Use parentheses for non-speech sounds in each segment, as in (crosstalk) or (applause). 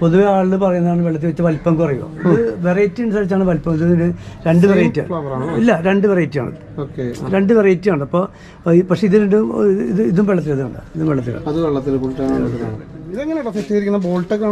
പൊതുവെ ആളുകൾ പറയുന്നതാണ് വെള്ളത്തിൽ വെച്ച് വലിപ്പം കുറയുക. ഇത് വെറൈറ്റി അനുസരിച്ചാണ് വലിപ്പം. ഇതിന് രണ്ട് വെറൈറ്റി ആണ്? ഇല്ല രണ്ട് വെറൈറ്റി ആണ്. രണ്ട് വെറൈറ്റി ആണ്. അപ്പോൾ പക്ഷെ ഇത് രണ്ടും ഇത് ഇതും വെള്ളത്തിൽ ഇതുണ്ട് ഇതും വെള്ളത്തിൽ അത് വെള്ളത്തിൽ സെറ്റ് ബോൾട്ടൊക്കെ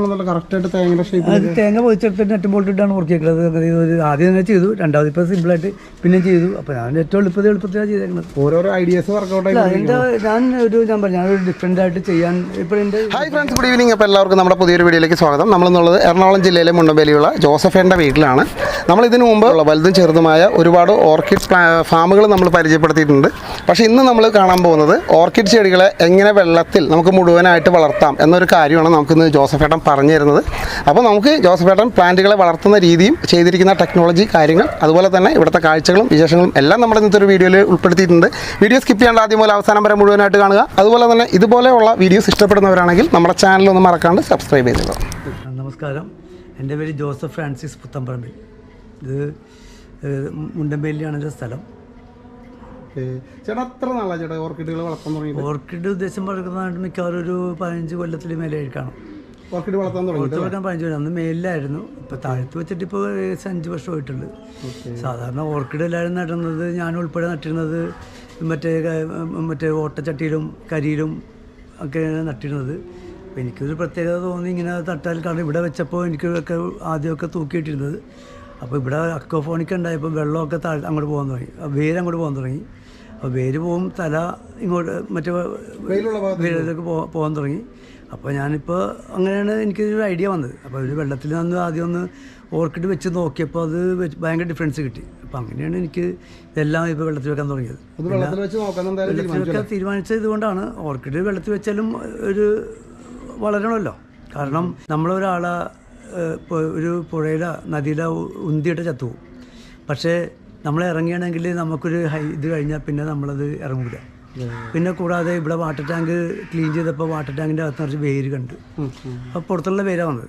തേങ്ങയുടെ ഷേപ്പ് തേങ്ങ പൊതിച്ചെടുത്ത് നെറ്റ് ബോൾട്ടിട്ടാണ് ഉറക്കിയേക്കുന്നത് ഒരു ആദ്യം തന്നെ ചെയ്തു രണ്ടാമത് ഇപ്പോൾ സിമ്പിളായിട്ട് പിന്നെ ചെയ്തു. അപ്പോൾ ഞാൻ ഏറ്റവും എളുപ്പത്തിൽ എളുപ്പത്തിലാണ് ചെയ്തേക്കുന്നത് ഓരോരോ ഐഡിയാസ് വർക്കൗട്ട് എന്റെ ഞാൻ ഒരു ഞാൻ പറഞ്ഞു ഞാനൊരു ഡിഫറെന്റ് ആയിട്ട് ചെയ്യാൻ ഇപ്പോൾ എന്റെ ഹായ് ഫ്രണ്ട്സ് ഗുഡ് ഈവനിങ് അപ്പോൾ എല്ലാവർക്കും നമ്മുടെ പുതിയൊരു വീഡിയോയിലേക്ക് സ്വാഗതം. നമ്മളെന്നുള്ളത് എറണാകുളം ജില്ലയിലെ മുണ്ടമ്പേലിയുള്ള ജോസഫേന്റെ വീട്ടിലാണ്. നമ്മൾ ഇതിനു മുമ്പ് വലുതും ചെറുതുമായ ഒരുപാട് ഓർക്കിഡ് ഫാമുകൾ നമ്മൾ പരിചയപ്പെടുത്തിയിട്ടുണ്ട്. പക്ഷേ ഇന്ന് നമ്മൾ കാണാൻ പോകുന്നത് ഓർക്കിഡ് ചെടികളെ എങ്ങനെ വെള്ളത്തിൽ നമുക്ക് മുഴുവനായിട്ട് വളർത്താം എന്നൊരു കാര്യമാണ് നമുക്കിന്ന് ജോസഫേട്ടൻ പറഞ്ഞു തരുന്നത്. അപ്പോൾ നമുക്ക് ജോസഫേട്ടൻ പ്ലാന്റുകളെ വളർത്തുന്ന രീതിയും ചെയ്തിരിക്കുന്ന ടെക്നോളജി കാര്യങ്ങൾ അതുപോലെ തന്നെ ഇവിടുത്തെ കാഴ്ചകളും വിശേഷങ്ങളും എല്ലാം നമ്മുടെ ഇന്നത്തെ ഒരു വീഡിയോയിൽ ഉൾപ്പെടുത്തിയിട്ടുണ്ട്. വീഡിയോ സ്കിപ്പ് ചെയ്യാണ്ട് ആദ്യം മുതൽ അവസാനം വരെ മുഴുവനായിട്ട് കാണുക. അതുപോലെ തന്നെ ഇതുപോലെയുള്ള വീഡിയോസ് ഇഷ്ടപ്പെടുന്നവരാണെങ്കിൽ നമ്മുടെ ചാനൽ ഒന്ന് മറക്കാണ്ട് സബ്സ്ക്രൈബ് ചെയ്തോളൂ നമസ്കാരം. എന്റെ പേര് ജോസഫ് ഫ്രാൻസിസ് പുത്തമ്പറമ്പിൽ. ഇത് മുണ്ടമ്പേലിയാണ് എന്റെ സ്ഥലം. ചേട്ടാ എത്ര നാളാണ് ചേട്ടാ ഓർക്കിഡുകൾ വളർത്താൻ ഓർക്കിഡ് ഉദ്ദേശം വളർത്തുന്നതായിട്ട് മിക്കവാറും ഒരു പതിനഞ്ച് കൊല്ലത്തിൽ മേലെ കാണും ഓർക്കിഡ് വളർത്താൻ തുടങ്ങി വെക്കാൻ പതിനഞ്ച് കൊല്ലം. അന്ന് മേലിലായിരുന്നു. ഇപ്പോൾ താഴത്ത് വെച്ചിട്ട് ഇപ്പോൾ ഏകദേശം വർഷം വർഷമായിട്ടുണ്ട് സാധാരണ ഓർക്കിഡ് എല്ലാവരും നടുന്നത് ഞാൻ ഉൾപ്പെടെ നട്ടിരുന്നത് മറ്റേ മറ്റേ ഓട്ടച്ചട്ടിയിലും കരിയിലും ഒക്കെയാണ് നട്ടിരുന്നത്. അപ്പോൾ എനിക്കൊരു പ്രത്യേകത തോന്നി ഇങ്ങനെ തട്ടാൽ കാരണം ഇവിടെ വെച്ചപ്പോൾ എനിക്കൊക്കെ ആദ്യമൊക്കെ തൂക്കിയിട്ടിരുന്നത്. അപ്പോൾ ഇവിടെ അക്വഫോണിക്ക് ഉണ്ടായപ്പോൾ വെള്ളമൊക്കെ താഴെ അങ്ങോട്ട് പോകാൻ തുടങ്ങി. വേര് അങ്ങോട്ട് പോകാൻ തുടങ്ങി. അപ്പോൾ വേര് പോകും തല ഇങ്ങോട്ട് മറ്റേ വേരിലേക്ക് പോകാൻ തുടങ്ങി. അപ്പോൾ ഞാനിപ്പോൾ അങ്ങനെയാണ് എനിക്കൊരു ഐഡിയ വന്നത്. അപ്പോൾ ഒരു വെള്ളത്തിൽ നിന്ന് ആദ്യം ഒന്ന് ഓർക്കിഡ് വെച്ച് നോക്കിയപ്പോൾ അത് ഭയങ്കര ഡിഫറൻസ് കിട്ടി. അപ്പോൾ അങ്ങനെയാണ് എനിക്ക് ഇതെല്ലാം ഇപ്പോൾ വെള്ളത്തിൽ വെക്കാൻ തുടങ്ങിയത്. വെള്ളത്തിൽ വെക്കാൻ തീരുമാനിച്ചത് ഇതുകൊണ്ടാണ്. ഓർക്കിഡ് വെള്ളത്തിൽ വെച്ചാലും ഒരു വളരണമല്ലോ. കാരണം നമ്മളൊരാളെ ഒരു പുഴയില നദിയുടെ ഉന്തിയിട്ട് ചത്തു. പക്ഷേ നമ്മൾ ഇറങ്ങിയാണെങ്കിൽ നമുക്കൊരു ഹൈ ഇത് കഴിഞ്ഞാൽ പിന്നെ നമ്മളത് ഇറങ്ങില്ല പിന്നെ കൂടാതെ ഇവിടെ വാട്ടർ ടാങ്ക് ക്ലീൻ ചെയ്തപ്പോൾ വാട്ടർ ടാങ്കിന്റെ അകത്ത് നിറച്ച് വേര് കണ്ട്. അപ്പോൾ പുറത്തുള്ള വേരാണത് വന്നത്.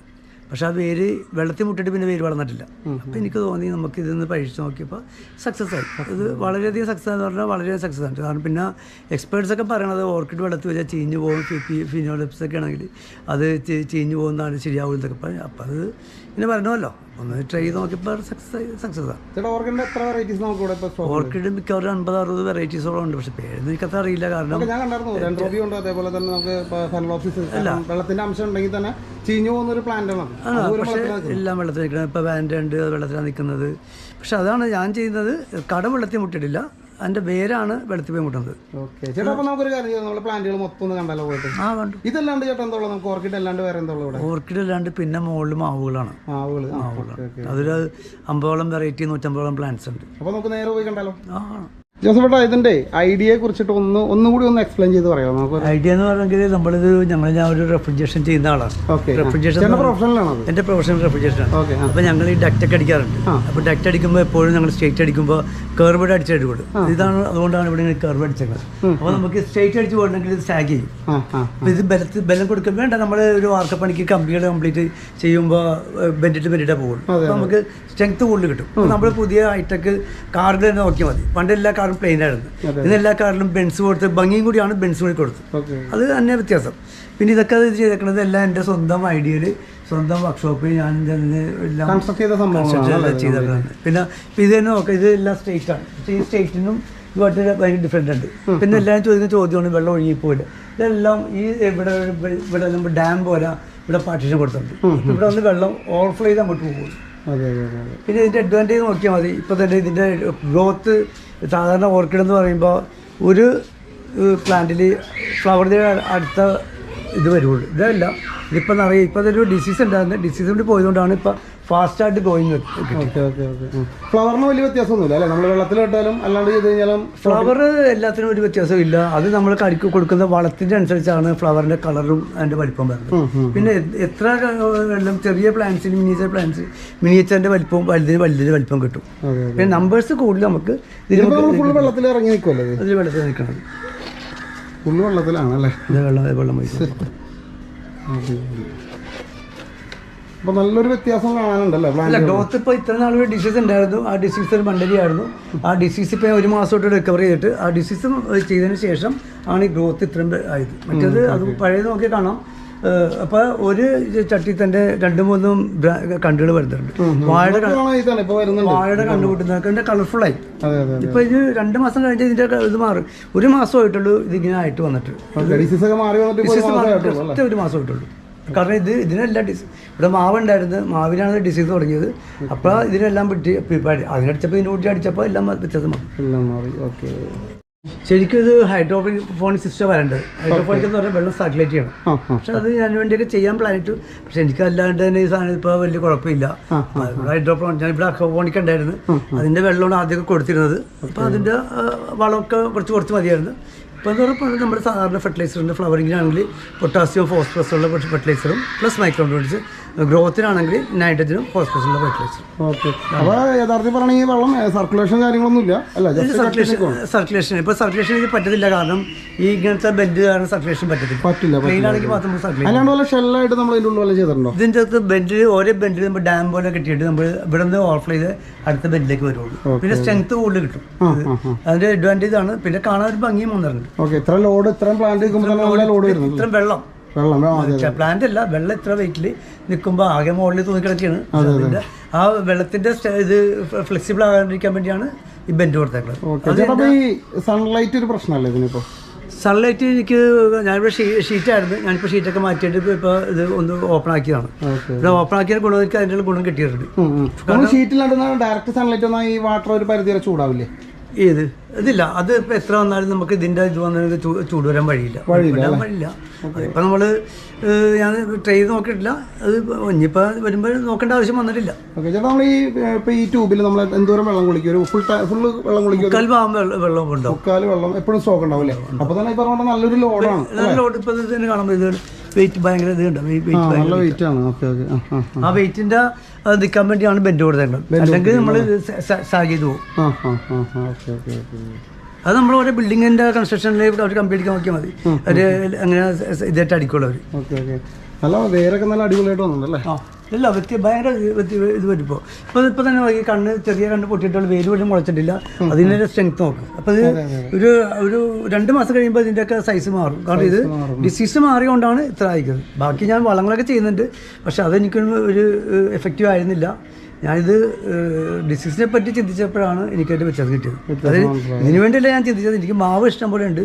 പക്ഷെ ആ വേര് വെള്ളത്തിൽ മുട്ടിട്ട് പിന്നെ വേര് വളർന്നിട്ടില്ല. അപ്പം എനിക്ക് തോന്നി നമുക്ക് ഇതൊന്ന് പരീക്ഷിച്ച് നോക്കിയപ്പോൾ സക്സസ് ആയി. ഇത് വളരെയധികം സക്സസ് എന്ന് പറഞ്ഞാൽ വളരെയധികം സക്സസ് ആണ്. കാരണം പിന്നെ എക്സ്പേർട്സ് ഒക്കെ പറയണത് ഓർക്കിഡ് വെള്ളത്തിൽ വെച്ചാൽ ചീഞ്ഞു പോകും ഫിനോളിപ്സ് ഒക്കെ ആണെങ്കിൽ അത് ചീഞ്ഞു പോകുന്നതാണ് ശരിയാവും എന്നൊക്കെ പറഞ്ഞു. അപ്പം അത് ഇങ്ങനെ പറഞ്ഞല്ലോ ഒന്ന് ട്രൈ ചെയ്ത് നോക്കിയപ്പോൾ സക്സസ് സക്സസ് ആണ്. എത്ര വെറൈറ്റീസ് നമുക്ക് ഓർക്കിഡ് മിക്കവാറും അൻപത് അറുപത് വെറൈറ്റീസോളം ഉണ്ട്. പക്ഷേ പേര് എനിക്കത്ര അറിയില്ല. കാരണം ഞാൻ കണ്ടായിരുന്നു. അതേപോലെ തന്നെ നമുക്ക് ഫെനലോപ്സിസ് വെള്ളത്തിന്റെ അംശം ഉണ്ടെങ്കിൽ തന്നെ ചീഞ്ഞു പോകുന്ന ഒരു പ്ലാന്റ് ആണ് എല്ലാം വെള്ളത്തിൽ നിൽക്കണം. ഇപ്പോൾ വാന്റെ ഉണ്ട് വെള്ളത്തിലാണ് നിൽക്കുന്നത് പക്ഷെ അതാണ് ഞാൻ ചെയ്യുന്നത്. കട വെള്ളത്തിൽ മുട്ടിട്ടില്ല അതിന്റെ വേരാണ് വെള്ളത്തിൽ പോയി മുട്ടുന്നത്. ചേട്ടാ അപ്പൊ നമുക്കൊരു കാര്യം ചെയ്യാം. നമ്മുടെ പ്ലാന്റുകൾ മൊത്തം ഒന്ന് കണ്ടാലോ പോയിട്ട്. ആ കണ്ടു. ഇതല്ലാണ്ട് ചേട്ടാ നമുക്ക് ഓർക്കിഡ് അല്ലാണ്ട് വേറെ ഇവിടെ? ഓർക്കിഡ് അല്ലാണ്ട് പിന്നെ മുകളിൽ മാവുകളാണ്. മാവുകൾ ഓക്കെ അതൊരു അമ്പതോളം വെറൈറ്റി നൂറ്റമ്പതോളം പ്ലാന്റ്സ് ഉണ്ട്. അപ്പൊ നമുക്ക് നേരെ പോയി കണ്ടാലോ? ആ ജോസഫ് ഏട്ടാ ഇതിന്റെ ഐഡിയയെ കുറിച്ചിട്ട് ഒന്ന് ഒന്നുകൂടി ഒന്ന് എക്സ്പ്ലെയിൻ ചെയ്ത് പറയാമോ? നമുക്ക് ഐഡിയ എന്ന് പറഞ്ഞെങ്കിൽ നമ്മളിത് ഞങ്ങൾ ഞാൻ ഒരു റെഫ്രിജറേഷൻ ചെയ്യുന്ന ആളാണ്. റെഫ്രിജറേഷൻ എന്റെ പ്രൊഫഷണൽ റെഫ്രിജറേഷൻ ആണ്. അപ്പോൾ ഞങ്ങൾ ഈ ഡക്റ്റൊക്കെ അടിക്കാറുണ്ട്. അപ്പോൾ ഡക്റ്റ് അടിക്കുമ്പോൾ എപ്പോഴും ഞങ്ങൾ സ്ട്രേറ്റ് അടിക്കുമ്പോൾ കർവ്ഡ് അടിച്ചെടുക്കുള്ളൂ ഇതാണ് അതുകൊണ്ടാണ് ഇവിടെ ഇങ്ങനെ കർവ് അടിച്ചേക്കുന്നത്. അപ്പോൾ നമുക്ക് സ്ട്രേറ്റ് അടിച്ച് പോകണമെങ്കിൽ ഇത് സ്റ്റാക്ക് ചെയ്യും. അപ്പോൾ ഇത് ബലത്ത് ബലം കൊടുക്കുമ്പോൾ വേണ്ട നമ്മൾ ഒരു വാർക്കപ്പണിക്ക് കമ്പികൾ കംപ്ലീറ്റ് ചെയ്യുമ്പോൾ ബെൻഡിട്ട് ബെൻഡിട്ടേ പോകുള്ളൂ. അപ്പോൾ നമുക്ക് സ്ട്രെങ്ത് കൂടുതൽ കിട്ടും. നമ്മൾ പുതിയ ഹൈടെക് കാർഡ് തന്നെ നോക്കിയാൽ മതി. പണ്ട് എല്ലാ കാറും പ്ലെയിൻ ആയിരുന്നു ഇന്ന് എല്ലാ കാറിലും ബെൻസ് കൊടുത്ത് ഭംഗിയും കൂടിയാണ് ബെൻസ് കൂടി കൊടുത്തത്. അത് തന്നെ വ്യത്യാസം. പിന്നെ ഇതൊക്കെ ഇത് ചെയ്തേക്കുന്നത് എല്ലാം എന്റെ സ്വന്തം ഐഡിയയിൽ സ്വന്തം വർക്ക്ഷോപ്പിൽ ഞാൻ എല്ലാം ചെയ്തേക്കുന്നത് പിന്നെ ഇത് തന്നെ നോക്കാം ഇത് എല്ലാം സ്റ്റേറ്റ് ആണ് പക്ഷേ ഈ സ്റ്റേറ്റിനും ഇതുമായിട്ട് ഭയങ്കര ഡിഫറെന്റ് ഉണ്ട്. പിന്നെ എല്ലാവരും ചോദിക്കുന്ന ചോദ്യമാണ് വെള്ളം ഒഴുകി പോയില്ല. ഇതെല്ലാം ഈ ഇവിടെ ഇവിടെ നമ്മൾ ഡാം പോലെ ഇവിടെ പാർട്ടീഷൻ കൊടുത്തിട്ടുണ്ട്. ഇവിടെ വന്ന് വെള്ളം ഓവർഫ്ലോ ചെയ്ത് അങ്ങോട്ട് പോകും. അതെ അതെ അതെ. അതെ പിന്നെ ഇതിന്റെ അഡ്വാന്റേജ് നോക്കിയാൽ മതി. ഇപ്പോൾ തന്നെ ഇതിന്റെ ഗ്രോത്ത് സാധാരണ ഓർക്കിഡ് എന്ന് പറയുമ്പോൾ ഒരു പ്ലാന്റിൽ ഫ്ലവറിന്റെ അടുത്ത ഇത് വരുള്ളൂ ഇതല്ല ഇതിപ്പോൾ നിറയെ ഇപ്പോൾ അതൊരു ഡിസീസ് ഉണ്ടായിരുന്നു. ഡിസീസ് കൊണ്ട് പോയതുകൊണ്ടാണ് ഇപ്പോൾ ഓക്കെ ഓക്കെ ഓക്കെ ഫ്ലവറിന് വലിയ വ്യത്യാസമൊന്നുമില്ല അല്ലേ? നമ്മൾ വെള്ളത്തിൽ ഇട്ടാലും അല്ലാണ്ട് ചെയ്ത് കഴിഞ്ഞാലും ഫ്ലവർ എല്ലാത്തിനും ഒരു വ്യത്യാസവും ഇല്ല അത് നമ്മൾ കടിക്ക് കൊടുക്കുന്ന വളത്തിന്റെ അനുസരിച്ചാണ് ഫ്ലവറിന്റെ കളറും അതിന്റെ വലിപ്പം വരുന്നത്. പിന്നെ എത്ര എല്ലാം ചെറിയ പ്ലാന്റ്സിന് മിനിയേച്ചർ പ്ലാന്റ്സ് മിനിയേച്ചറിന്റെ വലിപ്പവും വലുതിന് വലുതിന് വലിപ്പം കിട്ടും. പിന്നെ നമ്പേഴ്സ് കൂടുതൽ നമുക്ക് വെള്ളത്തിൽ ഇറങ്ങി നിൽക്കുമല്ലോ അതിൽ വെള്ളത്തിൽ നിൽക്കണം. ഫുൾ വെള്ളത്തിലാണ് അല്ലേ ഇത് വെള്ളം വെള്ളം (laughs) അപ്പൊ നല്ലൊരു വ്യത്യാസം കാണാനുണ്ടല്ലേ അല്ല ഗ്രോത്ത് ഇപ്പോൾ ഇത്ര നാൾ ഒരു ഡിസീസ് ഉണ്ടായിരുന്നു ആ ഡിസീസ് ഒരു മണ്ടരിയായിരുന്നു ആ ഡിസീസ് ഇപ്പോൾ ഒരു മാസമായിട്ട് റിക്കവർ ചെയ്തിട്ട് ആ ഡിസീസ് ചെയ്തതിന് ശേഷം ആണ് ഈ ഗ്രോത്ത് ഇത്രയും ആയത്. മറ്റേത് അത് പഴയത് നോക്കി കാണാം. അപ്പോൾ ഒരു ചട്ടി തന്നെ രണ്ട് മൂന്നും കണ്ടുകൾ വരുന്നുണ്ട്. വാഴയുടെ വാഴയുടെ കണ്ടു കളർഫുൾ കളർഫുള്ളായി ഇപ്പൊ ഇത് രണ്ട് മാസം കഴിഞ്ഞ് ഇതിന്റെ ഇത് മാറും. ഒരു മാസമായിട്ടുള്ളൂ ഇതിങ്ങനെ ആയിട്ട് വന്നിട്ട്. ഒരു മാസം ആയിട്ടുള്ളൂ ഒരു മാസമായിട്ടുള്ളൂ കാരണം ഇത് ഇതിനെല്ലാം ഡിസ് ഇവിടെ മാവുണ്ടായിരുന്നു. മാവിലാണ് ഡിസീസ് തുടങ്ങിയത്. അപ്പോൾ ഇതിനെല്ലാം വിട്ട് അതിനടിച്ചപ്പോൾ ഇതിനൂട്ടി അടിച്ചപ്പോൾ എല്ലാം വ്യത്യസ്തമാണ് എല്ലാം മാറി. ഓക്കെ. ശരിക്കും ഇത് ഫോൺ സിസ്റ്റം വരേണ്ടത് ഹൈഡ്രോഫോണിക് എന്ന് പറഞ്ഞാൽ വെള്ളം സർക്കുലേറ്റ് ചെയ്യണം. പക്ഷെ അത് ഞാൻ വേണ്ടിയൊക്കെ ചെയ്യാൻ പ്ലാൻ ഇട്ടു. പക്ഷെ എനിക്ക് അല്ലാണ്ട് തന്നെ ഈ സാധനം ഇപ്പോൾ വലിയ കുഴപ്പമില്ല. ഹൈഡ്രോഫോൺ ഞാൻ ഇവിടെ അക്വോണിക് ഉണ്ടായിരുന്നു. അതിന്റെ വെള്ളമാണ് ആദ്യമൊക്കെ കൊടുത്തിരുന്നത്. അപ്പോൾ അതിന്റെ വളമൊക്കെ കുറച്ച് കുറച്ച് മതിയായിരുന്നു. ഇപ്പോൾ എന്ന് പറഞ്ഞാൽ നമ്മുടെ സാധാരണ ഫെർട്ടിലൈസറിന്റെ ഫ്ലവറിങ്ങിനാണെങ്കിൽ പൊട്ടാസ്യം ഫോസ്ഫറസ് ഉള്ള ഫെർട്ടിലൈസറും പ്ലസ് മൈക്രോൺസ് ഗ്രോത്തിനാണെങ്കിൽ നൈട്രജനും ഫോസ്ഫസും ഫെർട്ടിലൈസർ ഓക്കെ. അപ്പോൾ യഥാർത്ഥത്തിൽ പറയുകയാണെങ്കിൽ വെള്ളം സർക്കുലേഷൻ കാര്യങ്ങളൊന്നും ഇല്ല അല്ല സർക്കുലേഷൻ സർക്കുലേഷൻ ഇപ്പോൾ സർക്കുലേഷൻ ഇത് പറ്റത്തില്ല. കാരണം ഈ ഇങ്ങനത്തെ ബെൻഡ് കാരണം സർക്കുലേഷൻ പറ്റത്തില്ല. പറ്റില്ല മാത്രം സർക്കുലേഷൻ അല്ലാണ്ട് ഷെല്ലായിട്ട് നമ്മൾ ഇതിന്റെ ഉള്ളിൽ വല്ല ചെയ്തിട്ടുണ്ടോ? ഇതിന്റെ അകത്ത് ബെൻഡിൽ ഓരോ ബെൻഡിൽ നമ്മൾ ഡാം പോലെ കെട്ടിയിട്ട് നമ്മൾ ഇവിടെ നിന്ന് ഓഫ് ചെയ്ത് അടുത്ത ബെൻഡിലേക്ക് വരുള്ളൂ. പിന്നെ സ്ട്രെങ്ത് കൂടുതൽ കിട്ടും. അതിന്റെ അഡ്വാന്റേജ് ആണ് പിന്നെ കാണാൻ ഒരു ഭംഗിയും വന്നിട്ടുണ്ട്. ഓക്കെ ഇത്ര ലോഡ് പ്ലാന്റ് ഇത്രയും വെള്ളം. വെള്ളം. പ്ലാന്റ് അല്ല വെള്ളം ഇത്ര വെയിറ്റിൽ നിൽക്കുമ്പോൾ ആകെ മുകളിൽ തൂങ്ങിക്കിടക്കുകയാണ് അതിന്റെ ആ വെള്ളത്തിന്റെ ഇത് ഫ്ലെക്സിബിൾ ആകാണ്ടിരിക്കാൻ വേണ്ടിയാണ് ഈ ബെൻഡ് കൊടുത്തേക്കുന്നത് ഈ സൺലൈറ്റ് ഒരു പ്രശ്നമല്ലേ ഇതിനിപ്പോൾ സൺലൈറ്റ് എനിക്ക് ഞാനിവിടെ ഷീ ഷീറ്റായിരുന്നു ഞാനിപ്പോൾ ഷീറ്റൊക്കെ മാറ്റിയിട്ട് ഇപ്പോൾ ഇത് ഒന്ന് ഓപ്പൺ ആക്കിയതാണ്. ഇവിടെ ഓപ്പൺ ആക്കിയ ഗുണം എനിക്ക് അതിന്റെ ഗുണം കിട്ടിയിട്ടുണ്ട്. ഷീറ്റിലാണ്ട് ഡയറക്റ്റ് സൺലൈറ്റ് വന്നാൽ ഈ വാട്ടർ ഒരു പരിധി വരെ ചൂടാവില്ലേ? ഏത്? ഇതില്ല അത് ഇപ്പൊ എത്ര വന്നാലും നമുക്ക് ഇതിന്റെ ഇത് വന്നത് ചൂട് വരാൻ വഴിയില്ല. വരാൻ വഴിയില്ല. ഇപ്പൊ നമ്മൾ ഞാൻ ട്രൈ നോക്കിട്ടില്ല നോക്കിയിട്ടില്ല. അത് ഇനിയിപ്പോ വരുമ്പോൾ നോക്കേണ്ട ആവശ്യം വന്നിട്ടില്ല. ഓക്കെ ചേട്ടാ നമ്മൾ ഈ ഈ ട്യൂബിൽ നമ്മൾ എന്തോരം വെള്ളം കുളിക്കും? ഒരു ഫുൾ ഫുള്ള് വെള്ളം കുളിക്കും? മുക്കാൽ ഭാഗം വെള്ളം ഉണ്ടാവും. മുക്കാൽ വെള്ളം എപ്പോഴും സ്റ്റോക്ക് ഉണ്ടാവും അല്ലേ? അപ്പോൾ തന്നെ ഈ പറഞ്ഞ പോലെ നല്ലൊരു ലോഡാണ് ലോഡ് ഇപ്പൊ ഇത് തന്നെ കാണുമ്പോൾ ഇത് വെയിറ്റ് ഭയങ്കര ഇത് ഉണ്ട് വെയിറ്റ് ആ നല്ല വെയിറ്റ് ആണ്. ഓക്കെ ഓക്കെ ആ വെയിറ്റിന്റെ നിൽക്കാൻ വേണ്ടിയാണ് ബെൻഡ് കൊടുത്തേണ്ടത് അല്ലെങ്കിൽ നമ്മൾ ചെയ്ത് പോകും അത് നമ്മൾ ഓരോ ബിൽഡിങ്ങിന്റെ കൺസ്ട്രക്ഷനിൽ അവർ കംപ്ലീറ്റ് നോക്കിയാൽ മതി. അവർ അങ്ങനെ ഇതായിട്ട് അടിക്കുള്ളൂ അവർ നല്ല വേരൊക്കെ നല്ല അടിപൊളിയായിട്ട് വന്നിട്ടുണ്ടല്ലേ ഇല്ല വ്യത്യ ഭയങ്കര ഇത് വരും ഇപ്പൊ ഇപ്പോൾ ഇപ്പോൾ തന്നെ നോക്കി കണ്ണ് ചെറിയ കണ്ണ് പൊട്ടിയിട്ടുള്ള വേര് പോലും മുളച്ചിട്ടില്ല. അതിന്റെ സ്ട്രെങ്ത് നോക്ക്. അപ്പോൾ ഇത് ഒരു ഒരു രണ്ട് മാസം കഴിയുമ്പോൾ ഇതിന്റെയൊക്കെ സൈസ് മാറും. കാരണം ഇത് ഡിസീസ് മാറിയോണ്ടാണ് ഇത്ര ആയിക്കുന്നത് ബാക്കി ഞാൻ വളങ്ങളൊക്കെ ചെയ്യുന്നുണ്ട്. പക്ഷെ അതെനിക്കൊന്നും ഒരു എഫക്റ്റീവ് ആയിരുന്നില്ല. ഞാനിത് ഡിസീസിനെ പറ്റി ചിന്തിച്ചപ്പോഴാണ് എനിക്കായിട്ട് വ്യത്യാസം കിട്ടിയത്. അത് ഇതിനു വേണ്ടിയല്ല ഞാൻ ചിന്തിച്ചത്? എനിക്ക് മാവ് ഇഷ്ടം പോലെ ഉണ്ട്.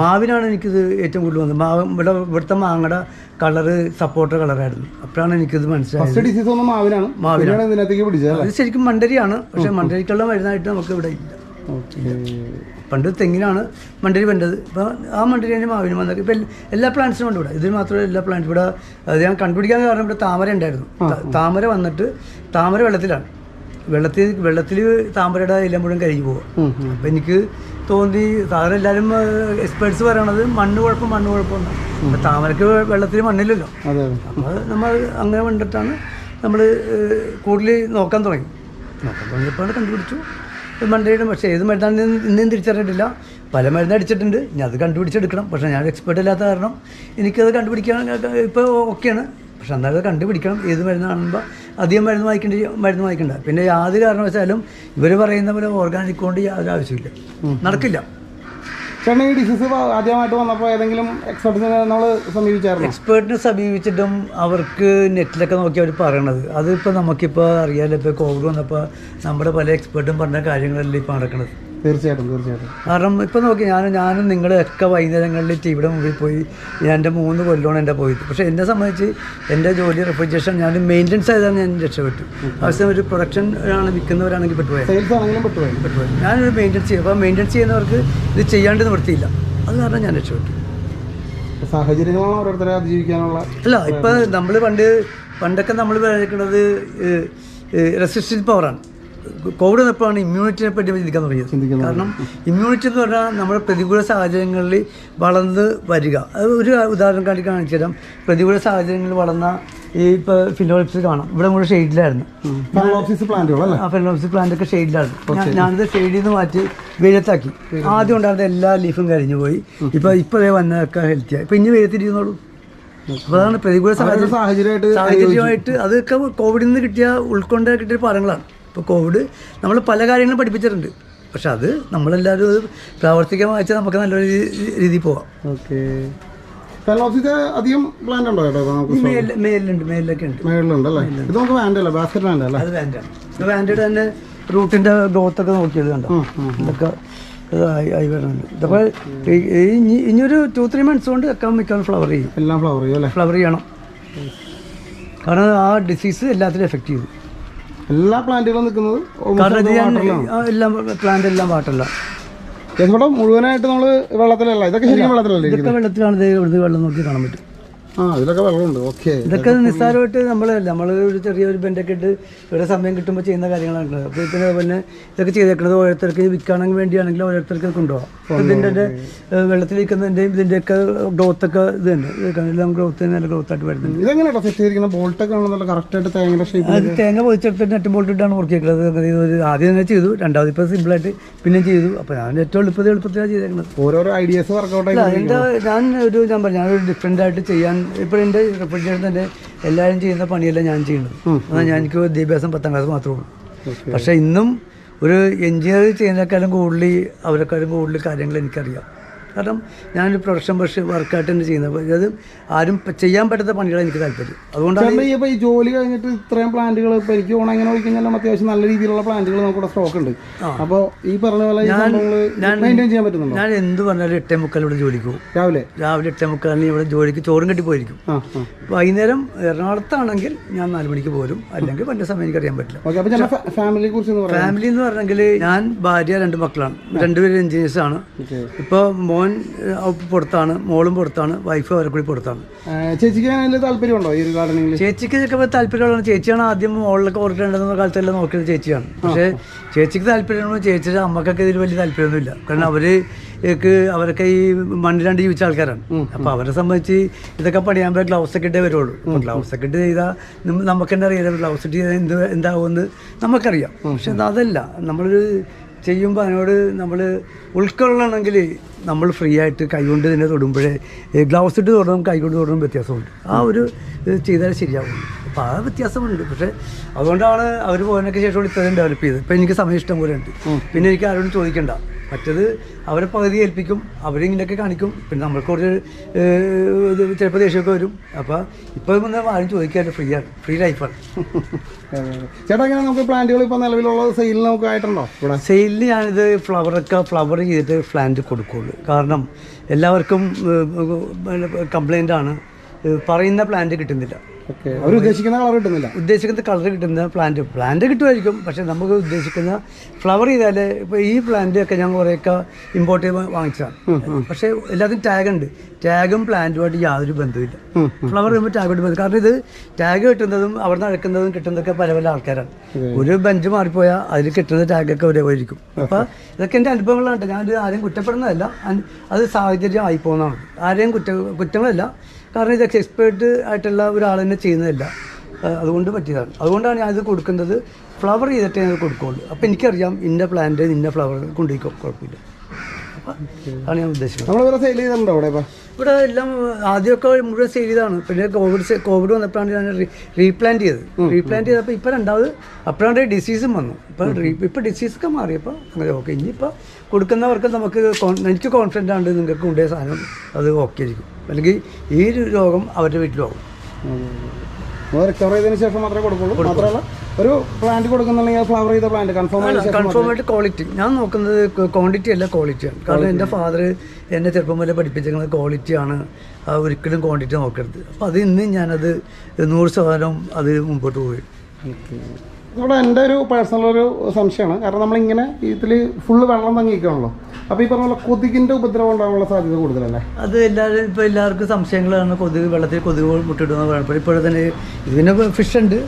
മാവിനാണ് എനിക്കിത് ഏറ്റവും കൂടുതൽ വന്നത്. മാവ് ഇവിടെ ഇവിടുത്തെ മാങ്ങയുടെ കളറ് സപ്പോർട്ടർ കളറായിരുന്നു. അപ്പോഴാണ് എനിക്കിത് മനസ്സിലായത്. മാവിനാണ്. അത് ശരിക്കും മണ്ടരിയാണ്. പക്ഷെ മണ്ടരിക്കുള്ള മരുന്നായിട്ട് നമുക്ക് ഇവിടെ ഇല്ല പണ്ട് തെങ്ങിനാണ് മണ്ടരി വേണ്ടത്. ഇപ്പോൾ ആ മണ്ടരി തന്നെ മാവിന് വന്നത് ഇപ്പം എല്ലാ പ്ലാന്റ്സും ഉണ്ട് ഇവിടെ. ഇതിന് മാത്രമല്ല എല്ലാ പ്ലാന്റ്സും ഇവിടെ അത് ഞാൻ കണ്ടുപിടിക്കാൻ കാരണം ഇവിടെ താമര ഉണ്ടായിരുന്നു. താമര വന്നിട്ട് താമര വെള്ളത്തിലാണ്. വെള്ളത്തിൽ വെള്ളത്തിൽ താമരയുടെ ഇല മുഴുവൻ കരിഞ്ഞു പോകും അപ്പം എനിക്ക് തോന്നി സാധാരണ എല്ലാവരും എക്സ്പേർട്സ് പറയണത് മണ്ണ് കുഴപ്പം മണ്ണ് കുഴപ്പമെന്നാണ് അപ്പം താമരക്ക് വെള്ളത്തിൽ മണ്ണില്ലല്ലോ. അപ്പോൾ നമ്മൾ അങ്ങനെ കണ്ടിട്ടാണ് നമ്മൾ കൂടുതൽ നോക്കാൻ തുടങ്ങി. നോക്കാൻ തുടങ്ങിയപ്പോഴാണ് കണ്ടുപിടിച്ചു മണ്ടയുടെ പക്ഷേ ഏത് മരുന്നാണ് ഇന്നും തിരിച്ചറിഞ്ഞിട്ടില്ല. പല മരുന്ന് അടിച്ചിട്ടുണ്ട്. ഞാൻ അത് കണ്ടുപിടിച്ചെടുക്കണം. പക്ഷേ ഞാൻ എക്സ്പേർട്ട് ഇല്ലാത്ത കാരണം എനിക്കത് കണ്ടുപിടിക്കാൻ ഇപ്പോൾ ഓക്കെയാണ്. പക്ഷെ എന്നാലും അത് കണ്ടുപിടിക്കണം. ഏത് മരുന്നാണെന്നുമ്പോൾ അധികം മരുന്ന് വായിക്കേണ്ട മരുന്ന് വായിക്കേണ്ട പിന്നെ യാതൊരു കാരണവശാലും ഇവർ പറയുന്ന പോലെ ഓർഗാനിക് കൊണ്ട് യാതൊരു ആവശ്യമില്ല നടക്കില്ല. ഈ ഡിസീസ് ആദ്യമായിട്ട് വന്നപ്പോൾ ഏതെങ്കിലും എക്സ്പെർട്ടിനെ നമ്മൾ സമീപിച്ചായിരുന്നു? എക്സ്പേർട്ടിനെ സമീപിച്ചിട്ടും അവർക്ക് നെറ്റിലൊക്കെ നോക്കി അവർ പറയണത്. അതിപ്പോൾ നമുക്കിപ്പോൾ അറിയാമല്ലോ ഇപ്പോൾ കോവിഡ് വന്നപ്പോൾ നമ്മുടെ പല എക്സ്പേർട്ടും പറഞ്ഞ കാര്യങ്ങളല്ലേ ഇപ്പോൾ നടക്കുന്നത് തീർച്ചയായിട്ടും തീർച്ചയായിട്ടും. കാരണം ഇപ്പം നോക്കി ഞാൻ ഞാനും നിങ്ങളൊക്കെ വൈകുന്നേരങ്ങളിൽ ടി വിയുടെ മുമ്പിൽ പോയി ഞാൻ എന്റെ മൂന്ന് കൊല്ലമാണ് എന്റെ പോയത്. പക്ഷേ എന്നെ സംബന്ധിച്ച് എന്റെ ജോലി റെഫ്രിജറേഷൻ ഞാൻ മെയിന്റനൻസ് ആയതാണ് ഞാൻ രക്ഷപ്പെട്ടു. അവസ്ഥ ഒരു പ്രൊഡക്ഷൻ ആണ് വിൽക്കുന്നവരാണെങ്കിൽ പെട്ടുപോയത് സെയിൽസ് ആണെങ്കിലും പെട്ടുപോയി. ഞാനൊരു മെയിന്റനൻസ് ചെയ്യും അപ്പോൾ മെയിന്റനൻസ് ചെയ്യുന്നവർക്ക് ഇത് ചെയ്യാണ്ട് നിർത്തിയില്ല അത് കാരണം ഞാൻ രക്ഷപ്പെട്ടു. സാഹചര്യങ്ങളാണ് ഓരോരുത്തരെ അതിജീവിക്കാനുള്ള അല്ല ഇപ്പം നമ്മൾ പണ്ട് പണ്ടൊക്കെ നമ്മൾ വിചാരിക്കുന്നത് റെസിസ്റ്റൻസ് പവറാണ്. കോവിഡ് വന്നപ്പോഴാണ് ഇമ്മ്യൂണിറ്റിനെ പറ്റി ചിന്തിക്കാൻ തുടങ്ങിയത്. കാരണം ഇമ്മ്യൂണിറ്റി എന്ന് പറഞ്ഞാൽ നമ്മുടെ പ്രതികൂല സാഹചര്യങ്ങളിൽ വളർന്ന് വരിക. അത് ഒരു ഉദാഹരണം കാട്ടി കാണിച്ചു തരാം. പ്രതികൂല സാഹചര്യങ്ങളിൽ വളർന്ന ഈ ഇപ്പോൾ ഫിലോപ്സ് കാണാം. ഇവിടെ മുഴുവൻ ഷെയ്ഡിലായിരുന്നു. ഓഫീസ് പ്ലാന്റ് ആ ഫിലോപ്സ് പ്ലാന്റ് ഒക്കെ ഷെയ്ഡിലായിരുന്നു. ഞാനിത് ഷെയ്ഡിൽ നിന്ന് മാറ്റി വെയിലത്താക്കി. ആദ്യം ഉണ്ടായിരുന്ന എല്ലാ ലീഫും കരിഞ്ഞു പോയി. ഇപ്പോൾ ഇപ്പോൾ വന്നതൊക്കെ ഹെൽത്തിയായി ഇപ്പം ഇനി വെയിലത്തിരിക്കുന്നുള്ളൂ അപ്പോൾ അതാണ് പ്രതികൂല സാഹചര്യമായിട്ട് സാഹചര്യമായിട്ട് അതൊക്കെ കോവിഡിൽ നിന്ന് കിട്ടിയ ഉൾക്കൊണ്ട് കിട്ടിയ പാഠങ്ങളാണ് ഇപ്പോൾ കോവിഡ് നമ്മൾ പല കാര്യങ്ങളും പഠിപ്പിച്ചിട്ടുണ്ട്. പക്ഷെ അത് നമ്മളെല്ലാവരും അത് പ്രാവർത്തികം വായിച്ചാൽ നമുക്ക് നല്ലൊരു രീതിയിൽ പോവാം. ഓക്കെ. അധികം പ്ലാന്റ് ഉണ്ടോ മേലുണ്ട് മേലിലൊക്കെ ഉണ്ട്. അല്ലേ ഇത് നമുക്ക് ബാസ്കറ്റ് അത് വാൻഡാണ് ഇത് വാൻഡയുടെ തന്നെ റൂട്ടിന്റെ ഗ്രോത്ത് ഒക്കെ നോക്കിയത് കണ്ടോ? ഇതൊക്കെ ആയി വരുന്നുണ്ട്. ഇനിയൊരു ടു ത്രീ മന്ത്സ് കൊണ്ട് ഒക്കെ മിക്കവാറും ഫ്ലവർ ചെയ്യും. എല്ലാം ഫ്ലവർ ചെയ്യും അല്ലേ? ഫ്ലവർ ചെയ്യണം. കാരണം ആ ഡിസീസ് എല്ലാത്തിലും എഫക്റ്റ് ചെയ്തു എല്ലാ പ്ലാന്റുകളും നിൽക്കുന്നത് കാരണം ഇത് ഞാൻ ആ എല്ലാം പ്ലാന്റ് എല്ലാം വാട്ടല്ല ഇവിടെ മുഴുവനായിട്ട് നമ്മൾ വെള്ളത്തിലല്ല ഇതൊക്കെ ശരിക്കും വെള്ളത്തിലല്ലേ ഇതൊക്കെ വെള്ളത്തിലാണ് വെള്ളം നോക്കി കാണാൻ പറ്റും. ആ ഇതിലൊക്കെ വെള്ളമുണ്ട് ഓക്കെ ഇതൊക്കെ നിസ്സാരമായിട്ട് നമ്മൾ നമ്മൾ ഒരു ചെറിയൊരു ബെൻഡൊക്കെ ഇട്ട് ഇവിടെ സമയം കിട്ടുമ്പോൾ ചെയ്യുന്ന കാര്യങ്ങളാണ്. അപ്പോൾ ഇതിന് പിന്നെ ഇതൊക്കെ ചെയ്തേക്കുന്നത് ഓരോരുത്തർക്ക് വിൽക്കാണെങ്കിൽ വേണ്ടിയാണെങ്കിൽ ഓരോരുത്തർക്ക് കൊണ്ടുപോകാം ഇതിന്റെ വെള്ളത്തിലിരിക്കുന്നതിന്റെയും ഇതിന്റെയൊക്കെ ഗ്രോത്ത് ഒക്കെ ഇത് തന്നെ. എല്ലാം ഗ്രോത്ത് നല്ല ഗ്രോത്ത് ആയിട്ട് വരുന്നുണ്ട്. ഇതെങ്ങനെയാ സെറ്റ് ചെയ്തിരിക്കുന്ന? ബോൾട്ടൊക്കെ ആണെന്നല്ല കറക്റ്റായിട്ട് തേങ്ങയുടെ ഷേപ്പ് അത് തേങ്ങ പൊതിച്ചെടുത്തിട്ട് നെറ്റ് ബോൾട്ട് ഇട്ടാണ് മുറുക്കിയേക്കുന്നത് ഇത് ആദ്യം തന്നെ ചെയ്തു. രണ്ടാമത് ഇപ്പോൾ സിമ്പിളായിട്ട് പിന്നെ ചെയ്തു. അപ്പോൾ ഞാൻ ഏറ്റവും എളുപ്പത്തിൽ എളുപ്പത്തിലാണ് ചെയ്തേക്കുന്നത് ഓരോരോ ഐഡിയാസ് വർക്കൗട്ട് എന്റെ ഞാൻ ഒരു ഞാൻ പറഞ്ഞു ഞാനൊരു ഡിഫറെന്റ് ആയിട്ട് ചെയ്യാൻ ഇപ്പോൾ എന്റെ റെഫ്രിജറേറ്ററിന്റെ എല്ലാവരും ചെയ്യുന്ന പണിയല്ല ഞാൻ ചെയ്യുന്നത്. ഞാൻ എനിക്ക് വിദ്യാഭ്യാസം പത്താം ക്ലാസ് മാത്രമേ ഉള്ളൂ. പക്ഷേ ഇന്നും ഒരു എഞ്ചിനീയർ ചെയ്യുന്നതിനേക്കാളും കൂടുതൽ അവരെക്കാളും കൂടുതൽ കാര്യങ്ങൾ എനിക്കറിയാം. കാരണം ഞാനൊരു പ്രൊഫഷൻ പക്ഷേ വർക്കായിട്ട് തന്നെ ചെയ്യുന്നത് അത് ആരും ചെയ്യാൻ പറ്റാത്ത പണികളാണ് എനിക്ക് താല്പര്യം. അതുകൊണ്ടാണ് ഇപ്പോൾ ഈ ജോലി കഴിഞ്ഞിട്ട് ഇത്രയും പ്ലാന്റുകൾ ഇപ്പോൾ എനിക്ക് ഓണം എങ്ങനെ നോക്കിക്കഴിഞ്ഞാൽ അത്യാവശ്യം നല്ല രീതിയിലുള്ള പ്ലാന്റുകൾ നമുക്കിവിടെ സ്റ്റോക്ക് ഉണ്ട്. അപ്പോൾ ഈ പറഞ്ഞ പോലെ മെയിന്റെയിൻ ചെയ്യാൻ പറ്റുന്നു ഞാൻ എന്ത് പറഞ്ഞാലും എട്ടേ മുക്കാൽ ഇവിടെ ജോലിക്ക് പോകും. രാവിലെ? രാവിലെ എട്ടേ മുക്കാലിന് ഇവിടെ ജോലിക്ക് ചോറും കെട്ടി പോയിരിക്കും. വൈകുന്നേരം എറണാകുളത്താണെങ്കിൽ ഞാൻ നാല് മണിക്ക് പോരും. അല്ലെങ്കിൽ പല സമയം എനിക്ക് അറിയാൻ പറ്റില്ല. ഓക്കെ അപ്പോൾ ചേട്ടൻ ഫാമിലിയെ കുറിച്ച് ഫാമിലി എന്ന് പറഞ്ഞെങ്കിൽ ഞാൻ ഭാര്യ രണ്ട് മക്കളാണ്. രണ്ടുപേരും എഞ്ചിനീയേഴ്സാണ് ആണ്. ഇപ്പോൾ മോൻ പുറത്താണ് മോളും പുറത്താണ് വൈഫ് അവരെ കൂടി പുറത്താണ്. ചേച്ചിക്ക് താല്പര്യമുണ്ടോ ഈ ഒരു ഗാർഡനിങ്ങിൽ ചേച്ചിക്ക് ഇതൊക്കെ താല്പര്യമുള്ള ചേച്ചിയാണ് ആദ്യം മോളിലൊക്കെ ഓർക്കേണ്ടതെന്ന കാലത്തെല്ലാം നോക്കിയത് ചേച്ചിയാണ്. പക്ഷേ ചേച്ചിക്ക് താല്പര്യമുള്ള ചേച്ചിയുടെ അമ്മക്കൊക്കെ ഇതിൽ വലിയ താല്പര്യമൊന്നുമില്ല. കാരണം അവർ ക്ക് അവരൊക്കെ ഈ മണ്ണിലാണ്ട് ജീവിച്ച ആൾക്കാരാണ്. അപ്പോൾ അവരെ സംബന്ധിച്ച് ഇതൊക്കെ പണിയാൻ പറ്റും ഗ്ലൗസ് ഒക്കെ ഇട്ടേ വരുള്ളൂ. ഗ്ലൗസ് ഒക്കെ ഇട്ട് ചെയ്താൽ നമുക്ക് തന്നെ അറിയാം ഗ്ലൗസ് ഇട്ട് ചെയ്താൽ എന്ത് എന്താവുമെന്ന് നമുക്കറിയാം. പക്ഷെ അതല്ല. നമ്മളൊരു ചെയ്യുമ്പോൾ അതിനോട് നമ്മൾ ഉൾക്കൊള്ളണമെങ്കിൽ നമ്മൾ ഫ്രീ ആയിട്ട് കൈകൊണ്ട് തന്നെ തൊടുമ്പോഴേ ഗ്ലൗസ് ഇട്ട് തൊടണം കൈകൊണ്ട് തൊടണം വ്യത്യാസമുണ്ട്. ആ ഒരു ഇത് ചെയ്താൽ ശരിയാവും. അപ്പോൾ ആ വ്യത്യാസമുണ്ട്. പക്ഷേ അതുകൊണ്ടാണ് അവർ പോയതിനൊക്കെ ശേഷം ഇത്രയും ഡെവലപ്പ് ചെയ്തത്. ഇപ്പം എനിക്ക് സമയം ഇഷ്ടം പോലെ ഉണ്ട്. പിന്നെ എനിക്ക് ആരോടും ചോദിക്കണ്ട. മറ്റത് അവരെ പകുതി ഏൽപ്പിക്കും അവരിങ്ങനെയൊക്കെ കാണിക്കും. പിന്നെ നമ്മൾക്ക് കുറച്ച് ചിലപ്പോൾ ദേഷ്യമൊക്കെ വരും. അപ്പോൾ ഇപ്പോൾ ഒന്ന് ആരും ചോദിക്കാറില്ല. ഫ്രീ ആണ്. ഫ്രീ ലൈഫാണ് ചേട്ടാ ഇങ്ങനെ നമുക്ക് പ്ലാന്റുകൾ ഇപ്പോൾ നിലവിലുള്ള സെയിലിൽ നമുക്ക് ആയിട്ടുണ്ടോ സെയിലിൽ സെയിലിന് ഞാനിത് ഫ്ലവറൊക്കെ ഫ്ലവർ ചെയ്തിട്ട് പ്ലാന്റ് കൊടുക്കുള്ളൂ. കാരണം എല്ലാവർക്കും കംപ്ലൈന്റ് ആണ്. പറയുന്ന പ്ലാന്റ് കിട്ടുന്നില്ല. അവർ ഉദ്ദേശിക്കുന്ന കളർ കിട്ടുന്നില്ല. ഉദ്ദേശിക്കുന്ന കളർ കിട്ടുന്ന പ്ലാന്റ് പ്ലാന്റ് കിട്ടുമായിരിക്കും. പക്ഷെ നമുക്ക് ഉദ്ദേശിക്കുന്ന ഫ്ലവർ ചെയ്താൽ ഇപ്പോൾ ഈ പ്ലാന്റ് ഒക്കെ ഞാൻ കുറേയൊക്കെ ഇമ്പോർട്ട് ചെയ്ത് വാങ്ങിച്ചതാണ്. പക്ഷേ എല്ലാത്തിനും ടാഗ് ഉണ്ട്. ടാഗും പ്ലാന്റുമായിട്ട് യാതൊരു ബന്ധവുമില്ല. ഫ്ലവർ ചെയ്യുമ്പോൾ ടാഗുമായിട്ട് ബന്ധം കാരണം ഇത് ടാഗ് കിട്ടുന്നതും അവിടെ നിന്ന് അഴക്കുന്നതും കിട്ടുന്നതൊക്കെ പല പല ആൾക്കാരാണ്. ഒരു ബെഞ്ച് മാറിപ്പോയാൽ അതിൽ കിട്ടുന്ന ടാഗൊക്കെ ഒരേപോയിരിക്കും അപ്പോൾ ഇതൊക്കെ എന്റെ അനുഭവങ്ങളാണ്. ഞാനിത് ആരെയും കുറ്റപ്പെടുന്നതല്ല. അത് സാഹചര്യം ആയി പോകുന്നതാണ് ആരെയും കുറ്റ കുറ്റങ്ങളല്ല. കാരണം ഇത് എക്സ്പേർട്ട് ആയിട്ടുള്ള ഒരാൾ തന്നെ ചെയ്യുന്നതല്ല. അതുകൊണ്ട് പറ്റിയതാണ്. അതുകൊണ്ടാണ് ഞാനിത് കൊടുക്കുന്നത്. ഫ്ലവർ ചെയ്തിട്ടേ ഞാൻ കൊടുക്കുകയുള്ളൂ അപ്പോൾ എനിക്കറിയാം ഇന്ന പ്ലാന്റ് ഇന്ന ഫ്ലവർ കൊണ്ടുപോയിക്കോ കുഴപ്പമില്ല അതാണ് ഞാൻ ഉദ്ദേശിക്കുന്നത്. സെയിൽ ചെയ്തിട്ടുണ്ടോ ഇവിടെ ഇവിടെ എല്ലാം ആദ്യമൊക്കെ മുഴുവൻ സെയിൽ ചെയ്താണ് പിന്നെ കോവിഡ് കോവിഡ് വന്നപ്പോഴാണ് ഞാൻ റീപ്ലാന്റ് ചെയ്തത്. റീപ്ലാന്റ് ചെയ്തപ്പോൾ ഇപ്പം രണ്ടാമത് അപ്പോഴാണ് ഡിസീസും വന്നു. ഇപ്പം ഇപ്പോൾ ഡിസീസൊക്കെ മാറിയപ്പോൾ അങ്ങനെ ഓക്കെ ഇനിയിപ്പോൾ കൊടുക്കുന്നവർക്ക് നമുക്ക് എനിക്ക് കോൺഫിഡന്റ് ആണ് നിങ്ങൾക്ക് കൊണ്ടുപോയ സാധനം അത് ഓക്കെ ആയിരിക്കും. അല്ലെങ്കിൽ ഈ ഒരു രോഗം അവരുടെ വീട്ടിലാവും നമ്മൾ റിക്കവർ ചെയ്തതിന് ശേഷം മാത്രമേ കൊടുക്കുള്ളൂ. മാത്രമല്ല ഒരു പ്ലാന്റ് കൊടുക്കുന്നുണ്ടെങ്കിൽ ഫ്ലവർ ചെയ്ത പ്ലാന്റ് കൺഫേം കൺഫേം ആയിട്ട് ക്വാളിറ്റി ഞാൻ നോക്കുന്നത് ക്വാണ്ടിറ്റി അല്ല ക്വാളിറ്റി ആണ്. കാരണം എന്റെ ഫാദർ എന്നെ ചെറുപ്പം മുതലേ പഠിപ്പിച്ചിരിക്കുന്നത് ക്വാളിറ്റിയാണ് ആ, ഒരിക്കലും ക്വാണ്ടിറ്റി നോക്കരുത്. അപ്പോൾ അത് ഇന്ന് ഞാനത് നൂറ് ശതമാനം അത് മുമ്പോട്ട് പോയി. ഇവിടെ എന്റെ ഒരു പേഴ്സണൽ ഒരു സംശയമാണ്. കാരണം നമ്മളിങ്ങനെ ഇതിൽ ഫുള്ള് വെള്ളം തങ്ങിയിരിക്കണല്ലോ അപ്പോൾ ഈ പറഞ്ഞ കൊതുകിന്റെ ഉപദ്രവം ഉണ്ടാകാനുള്ള സാധ്യത കൂടുതലല്ലേ? അത് എല്ലാവരും ഇപ്പോൾ എല്ലാവർക്കും സംശയങ്ങളാണ് കൊതുക് വെള്ളത്തിൽ കൊതുക് മുട്ടിടുന്ന ഇപ്പോൾ തന്നെ ഇതിന് ഫിഷ് ഉണ്ട്.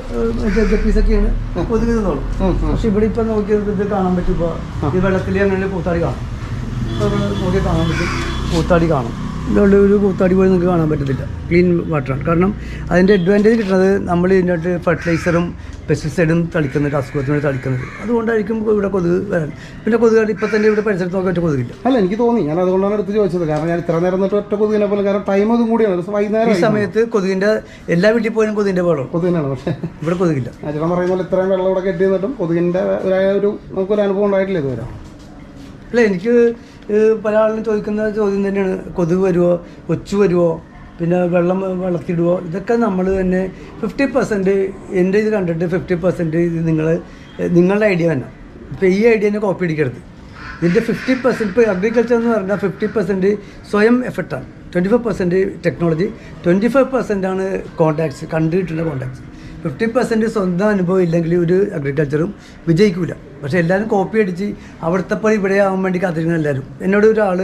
ഗപ്പീസൊക്കെയാണ് കൊതുക് തോന്നും പക്ഷെ ഇവിടെ ഇപ്പം നോക്കിയത് ഇത് കാണാൻ പറ്റും ഇപ്പോൾ ഈ വെള്ളത്തിൽ അങ്ങനെ പൂത്താടി കാണും. ഇപ്പോൾ നോക്കി കാണാൻ പറ്റും. പൂത്താടി കാണും. ഇതുകൊണ്ട് ഒരു കൂത്താടി പോലും നിങ്ങൾക്ക് കാണാൻ പറ്റത്തില്ല. ക്ലീൻ വാട്ടറാണ് കാരണം അതിന്റെ അഡ്വാന്റേജ് കിട്ടുന്നത് നമ്മൾ ഇതിനകത്ത് ഫെർട്ടിലൈസറും പെസ്റ്റിസൈഡും തളിക്കുന്നത് അസുഖത്തിന് വേണ്ടി തളിക്കുന്നത്. അതുകൊണ്ടായിരിക്കും ഇവിടെ കൊതുക് വരാൻ. പിന്നെ കൊതുക് ഇപ്പം തന്നെ ഇവിടെ പരിസരത്ത് നോക്കാൻ ഒറ്റ കൊതുകില്ല. അല്ല എനിക്ക് തോന്നി. ഞാൻ അതുകൊണ്ടാണ് എടുത്ത് ചോദിച്ചത്. കാരണം ഞാൻ ഇത്ര നേരം നിന്നിട്ട് ഒറ്റ കൊതുകിനെ പോലെ കാരണം ടൈം അതും കൂടിയാണ്. വൈകുന്നേരം ഈ സമയത്ത് കൊതുകിന്റെ എല്ലാ വീട്ടിൽ പോയാലും കൊതുകിന്റെ വെള്ളം കൊതുകിനാണ് പക്ഷേ. ഇവിടെ കൊതുകില്ല. ഞാൻ പറയുന്ന പോലെ ഇത്രയും വെള്ളം ഇവിടെ കെട്ടി നിന്നിട്ടും കൊതുകിന്റെ ഒരു ഒരു നമുക്കൊരു അനുഭവം ഉണ്ടായിട്ടില്ല ഇതുവരെ. അല്ല എനിക്ക് പല ആളുകളും ചോദിക്കുന്ന ചോദ്യം തന്നെയാണ്. കൊതുക് വരുമോ ഒച്ചു വരുമോ പിന്നെ വെള്ളം വളർത്തിയിടുവോ? ഇതൊക്കെ നമ്മൾ തന്നെ ഫിഫ്റ്റി പെർസെന്റ് എന്റെ ഇത് കണ്ടിട്ട് ഫിഫ്റ്റി പെർസെന്റ് ഇത് നിങ്ങൾ നിങ്ങളുടെ ഐഡിയ തന്നെ. ഇപ്പോൾ ഈ ഐഡിയനെ കോപ്പി അടിക്കരുത്. ഇതിന്റെ ഫിഫ്റ്റി പെർസെന്റ് ഇപ്പോൾ അഗ്രികൾച്ചർ എന്ന് പറഞ്ഞാൽ ഫിഫ്റ്റി പെർസെന്റ് സ്വയം എഫക്റ്റാണ് twenty five percent technology twenty five പെർസെന്റാണ് contacts കണ്ടിട്ടുള്ള കോൺടാക്ട്സ് ഫിഫ്റ്റി പെർസെന്റ് സ്വന്തം അനുഭവം ഇല്ലെങ്കിൽ ഒരു അഗ്രികൾച്ചറും വിജയിക്കില്ല പക്ഷേ എല്ലാവരും കോപ്പി അടിച്ച് അവിടുത്തെ പോലെ ഇവിടെ ആവാൻ വേണ്ടി കാത്തിരിക്കുന്ന എല്ലാവരും എന്നോട് ഒരാൾ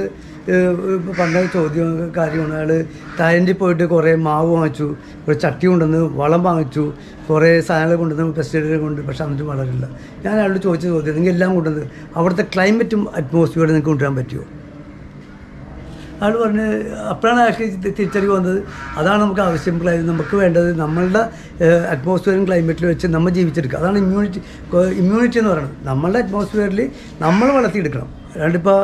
പറഞ്ഞ ചോദ്യം കാര്യമാണ്. അയാൾ തായന്റിൽ പോയിട്ട് കുറേ മാവ് വാങ്ങിച്ചു ഒരു ചട്ടി കൊണ്ടുവന്ന് വളം വാങ്ങിച്ചു കുറേ സാധനങ്ങൾ കൊണ്ടുവന്ന് പെസ്റ്റിസൈഡുകൾ കൊണ്ട് പക്ഷെ എന്നിട്ട് വളരില്ല. ഞാൻ അയാളോട് ചോദിച്ച ചോദ്യം നിങ്ങൾ എല്ലാം കൊണ്ടുവന്ന് അവിടുത്തെ ക്ലൈമറ്റും അറ്റ്മോസ്ഫിയറും നിങ്ങൾക്ക് കൊണ്ടുവരാൻ പറ്റുമോ? ആൾ പറഞ്ഞ് അപ്പോഴാണ് അയാൾക്ക് തിരിച്ചറിവ് വന്നത്. അതാണ് നമുക്ക് ആവശ്യമുള്ളത് നമുക്ക് വേണ്ടത് നമ്മളുടെ അറ്റ്മോസ്ഫിയറും ക്ലൈമറ്റിൽ വെച്ച് നമ്മൾ ജീവിച്ചെടുക്കുക. അതാണ് ഇമ്മ്യൂണിറ്റി ഇമ്മ്യൂണിറ്റി എന്ന് പറയുന്നത്. നമ്മളുടെ അറ്റ്മോസ്ഫിയറിൽ നമ്മൾ വളർത്തിയെടുക്കണം. അല്ലാണ്ടിപ്പോൾ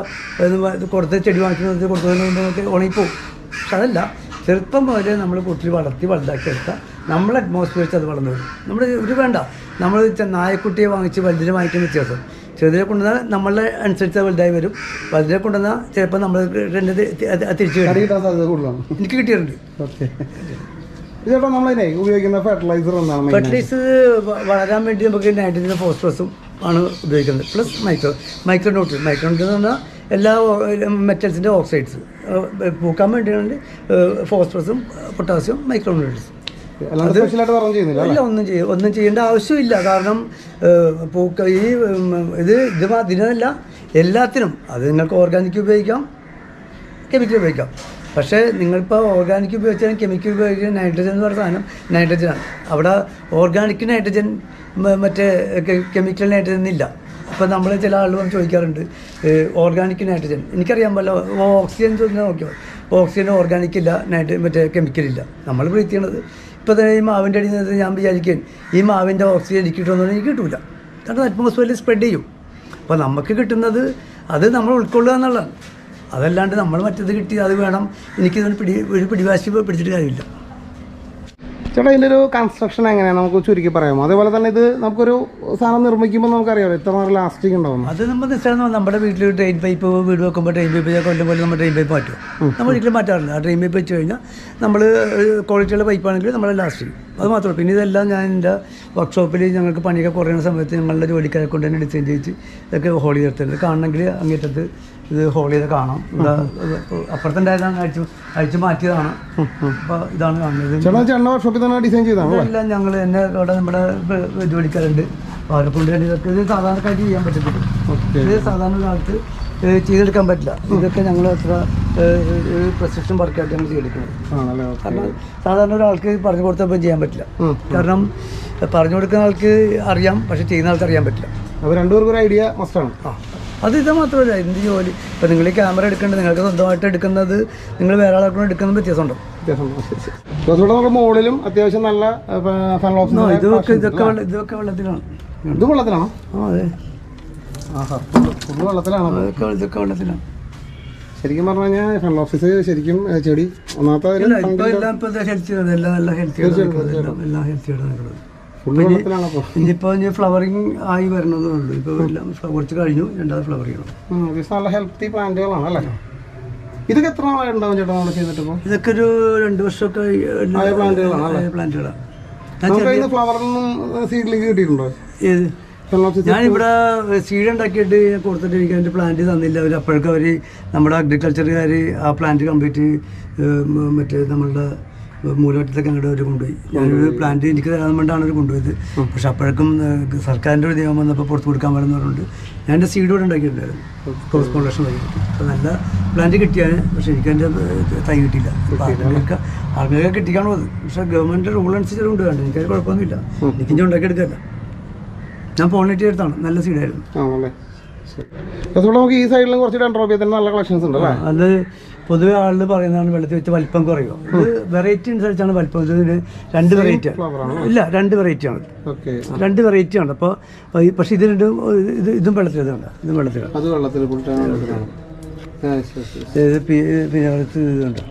ഇത് കൊടുത്ത ചെടി വാങ്ങിക്കുന്നത് കൊടുത്തതിന് ഉണങ്ങിപ്പോവും പക്ഷെ അതല്ല. ചെറുപ്പം മുതലേ നമ്മൾ കൂട്ടിൽ വളർത്തി വലുതാക്കിയെടുത്താൽ നമ്മളെ അറ്റ്മോസ്ഫിയർ അത് വളർന്നു വരും. നമ്മൾ ഒരു വേണ്ട. നമ്മൾ നായക്കുട്ടിയെ വാങ്ങിച്ച് വലുതിനെ വാങ്ങിക്കുന്ന വ്യത്യാസം. ചെറുതിനെ കൊണ്ടുവന്നാൽ നമ്മളെ അനുസരിച്ച് വലുതായി വരും. വലുതിനെ കൊണ്ടുവന്നാൽ ചിലപ്പോൾ നമ്മൾ തിരിച്ചു വരും. എനിക്ക് കിട്ടിയിട്ടുണ്ട്. ഓക്കെ. ചേട്ടാ നമ്മളതിനെ ഉപയോഗിക്കുന്ന ഫെർട്ടിലൈസർ എന്താണ് വളരാൻ വേണ്ടി നമുക്ക് നൈട്രജൻ ഫോസ്ഫറസും ആണ് ഉപയോഗിക്കുന്നത്. Plus micro micro nutrient micro nutrient എന്ന് പറഞ്ഞാൽ എല്ലാ മെറ്റൽസിന്റെ ഓക്സൈഡ്സ് പൂക്കാൻ വേണ്ടിയാണ് ഫോസ്ഫറസും പൊട്ടാസ്യം മൈക്രോ ഇല്ല ഒന്നും ചെയ്യും ഒന്നും ചെയ്യേണ്ട ആവശ്യമില്ല. കാരണം പൂക്ക ഈ ഇത് ഇത് ഇതിനല്ല എല്ലാത്തിനും അത് നിങ്ങൾക്ക് ഓർഗാനിക് ഉപയോഗിക്കാം കെമിക്കൽ ഉപയോഗിക്കാം. പക്ഷേ നിങ്ങളിപ്പോൾ ഓർഗാനിക് ഉപയോഗിച്ചാലും കെമിക്കൽ ഉപയോഗിക്കുന്ന നൈട്രജൻ എന്ന് പറയുന്ന സാധനം നൈട്രജനാണ് അവിടെ ഓർഗാനിക് നൈട്രജൻ മറ്റേ കെമിക്കൽ നൈട്രജൻ ഇല്ല അപ്പോൾ നമ്മൾ ചില ആളുകൾ ചോദിക്കാറുണ്ട് ഓർഗാനിക് നൈട്രജൻ എനിക്കറിയാൻ പറ്റില്ല ഓക്സിജൻ ചോദിച്ചാൽ നോക്കിയോ? ഓക്സിജൻ ഓർഗാനിക് ഇല്ല നൈട്രജൻ മറ്റേ കെമിക്കൽ ഇല്ല. നമ്മൾ ബ്രീത്ത് ചെയ്യണത് ഇപ്പോൾ തന്നെ ഈ മാവിന്റെ അടിയിൽ നിന്ന് ഞാൻ വിചാരിക്കും ഈ മാവിന്റെ ഓക്സിജൻ എനിക്ക് കിട്ടുമെന്ന് എനിക്ക് കിട്ടില്ല കാരണം അറ്റ്മോസ്ഫിയറിൽ സ്പ്രെഡ് ചെയ്യും. അപ്പോൾ നമുക്ക് കിട്ടുന്നത് അത് നമ്മൾ ഉൾക്കൊള്ളുക എന്നുള്ളതാണ്. അതല്ലാണ്ട് നമ്മൾ മറ്റത് കിട്ടി അത് വേണം. എനിക്കിതൊരു പിടി ഒരു പിടിവാശി പിടിച്ചിട്ട് കാര്യമില്ല. ചേട്ടാ ഇതിന്റെ ഒരു കൺസ്ട്രക്ഷൻ എങ്ങനെയാണ് നമുക്ക് ചുരുക്കി പറയാമോ? അതേപോലെ തന്നെ ഇത് നമുക്കൊരു സാധനം നിർമ്മിക്കുമ്പോൾ നമുക്കറിയാമോ എത്ര നേരം ലാസ്റ്റിംഗ് ഉണ്ടാവും അത് നമ്മൾ നിസ്സാരം നമ്മുടെ വീട്ടിൽ ട്രെയിൻ പൈപ്പ് വീട് വെക്കുമ്പോൾ ട്രെയിൻ പൈപ്പ് കൊല്ലം പോലെ നമ്മൾ ട്രെയിൻ പൈപ്പ് മാറ്റും. നമ്മൾ ഒരിക്കലും മാറ്റാറില്ല. ആ ട്രെയിൻ പൈപ്പ് വെച്ച് കഴിഞ്ഞാൽ നമ്മൾ ക്വാളിറ്റിയുള്ള പൈപ്പാണെങ്കിൽ നമ്മൾ ലാസ്റ്റ് ചെയ്യും അത് മാത്രമല്ല പിന്നെ ഇതെല്ലാം ഞാൻ എന്റെ വർക്ക്ഷോപ്പിൽ ഞങ്ങൾക്ക് പണിയൊക്കെ കുറയുന്ന സമയത്ത് ഞങ്ങളുടെ ജോലിക്കാരെ കൊണ്ട് തന്നെ ഡിസൈൻ ചെയ്യിച്ച് ഇതൊക്കെ ഹോൾ ചെയ്തിട്ടുണ്ട്. കാണണമെങ്കിൽ അങ്ങേറ്റത്ത് ഇത് ഹോൾ ചെയ്ത് കാണാം. ഇവിടെ അപ്പുറത്തുണ്ടായതാണ് അഴിച്ച് അഴിച്ച് മാറ്റിയതാണ്. അപ്പോൾ ഇതാണ് കാണുന്നത്. ഡിസൈൻ ചെയ്താണ്? ഇതെല്ലാം ഞങ്ങൾ എന്നെ ഇവിടെ നമ്മുടെ ജോലിക്കാരുണ്ട്. അവരെ കൊണ്ട് തന്നെ ഇതൊക്കെ ഇത് സാധാരണക്കാർക്ക് ചെയ്യാൻ പറ്റത്തില്ല. ഇത് സാധാരണ കാലത്ത് ചെയ്തെടുക്കാൻ പറ്റില്ല. ഇതൊക്കെ ഞങ്ങൾ അത്ര പ്രസിഷൻ വർക്കായിട്ട് ഞങ്ങൾ ചെയ്തെടുക്കുന്നത്. കാരണം സാധാരണ ഒരാൾക്ക് പറഞ്ഞു കൊടുത്തപ്പോൾ ചെയ്യാൻ പറ്റില്ല. കാരണം പറഞ്ഞു കൊടുക്കുന്ന ആൾക്ക് അറിയാം പക്ഷെ ചെയ്യുന്ന ആൾക്ക് അറിയാൻ പറ്റില്ല. അപ്പോൾ രണ്ടുപേർക്കും ഒരു ഐഡിയ മസ്റ്റാണ് ആ. അത് ഇത് മാത്രമല്ല എന്ത് ജോലി? ഇപ്പം നിങ്ങൾ ഈ ക്യാമറ എടുക്കേണ്ടത് നിങ്ങൾക്ക് സ്വന്തമായിട്ട് എടുക്കുന്നത് നിങ്ങൾ വേറെ ആളെ എടുക്കുന്നത് വ്യത്യാസമുണ്ടോ? മുകളിലും അത്യാവശ്യം നല്ല ഇതൊക്കെ ഇതൊക്കെ ഇതൊക്കെ വെള്ളത്തിലാണ്. ഇത് വെള്ളത്തിലാണോ? ആ അതെ. അതൊക്കെ ഇതൊക്കെ വെള്ളത്തിലാണ് ശരിക്കും പറഞ്ഞാൽ കഴിഞ്ഞാൽ ഫൺ ഓഫീസ് ശരിക്കും ചെടി ഒന്നാമത്തെ ഇനിയിപ്പോ ഇനി ഫ്ലവറിങ് ആയി വരണതേ ഉള്ളൂ. ഇപ്പൊ എല്ലാം കുറച്ച് കഴിഞ്ഞു രണ്ടാമത് അത്യാവശ്യം നല്ല ഹെൽത്തി പ്ലാന്റുകളാണ് അല്ലേ? ഇതൊക്കെ എത്ര നാളെ ഉണ്ടാവും ചേട്ടാ നമ്മൾ ചെയ്തിട്ട് ഇപ്പോൾ ഇതൊക്കെ ഒരു രണ്ട് വർഷമൊക്കെ പ്ലാന്റുകളാണ് ഫ്ലവറിൽ നിന്നും സീഡിലേക്ക് കിട്ടിയിട്ടുണ്ടോ? ഏത്? ഞാനിവിടെ സീഡ് ഉണ്ടാക്കിയിട്ട് കൊടുത്തിട്ട് എനിക്ക് അതിന്റെ പ്ലാന്റ് തന്നില്ല. അവർ അപ്പോഴേക്കും അവർ നമ്മുടെ അഗ്രികൾച്ചറുകാർ ആ പ്ലാന്റ് കംപ്ലീറ്റ് മറ്റേ നമ്മളുടെ മൂലവട്ടത്തൊക്കെ അങ്ങോട്ട് അവർ കൊണ്ടുപോയി. ഞാനൊരു പ്ലാന്റ് എനിക്ക് തരാൻ വേണ്ടിയാണ് അവർ കൊണ്ടുപോയത്. പക്ഷെ അപ്പോഴേക്കും സർക്കാരിന്റെ ഒരു നിയമം വന്നപ്പോൾ പുറത്ത് കൊടുക്കാൻ പറ്റുന്ന പറഞ്ഞുണ്ട് ഞാൻ എന്റെ സീഡ് കൂടെ ഉണ്ടാക്കിയിട്ടുണ്ടായിരുന്നു. ക്രോസ് കോളക്ഷൻ വഴി അപ്പോൾ നല്ല പ്ലാന്റ് കിട്ടിയാണ്. പക്ഷെ എനിക്ക് എന്റെ തൈ കിട്ടിയില്ല. അപ്പോൾ ആർക്കൊക്കെ ആർക്കൊക്കെ കിട്ടിക്കാണോ അത്. പക്ഷേ ഗവൺമെന്റ് റൂൾ അനുസരിച്ച് കൊണ്ട് വേണ്ട എനിക്കത് കുഴപ്പമൊന്നുമില്ല. എനിക്ക് ഇനി ഉണ്ടാക്കിയെടുക്കല്ല. ഞാൻ പോളിനേറ്റ് എടുത്താണ്. നല്ല സീഡായിരുന്നു ആണല്ലേ? ശരി. അതുകൊണ്ട് നമുക്ക് ഈ സൈഡിലും കുറച്ച് ഡെൻഡ്രോപ്പിയ തന്നെ നല്ല കളക്ഷൻസ് ഉണ്ട് അല്ലേ? അത് പൊതുവെ ആളുകൾ പറയുന്നതാണ് വെള്ളത്തിൽ വെച്ച് വലിപ്പം കുറയുക. ഇത് വെറൈറ്റി അനുസരിച്ചാണ് വലിപ്പം. ഇതിന് രണ്ട് വെറൈറ്റി ഇല്ല രണ്ട് വെറൈറ്റി ആണ്. രണ്ട് വെറൈറ്റി ആണ്. അപ്പോൾ പക്ഷേ ഇത് രണ്ടും ഇത് ഇതും അത് വെള്ളത്തിൽ ശരി. ഇത് പി- പിന്നെ അടുത്ത് ഇതുണ്ട്.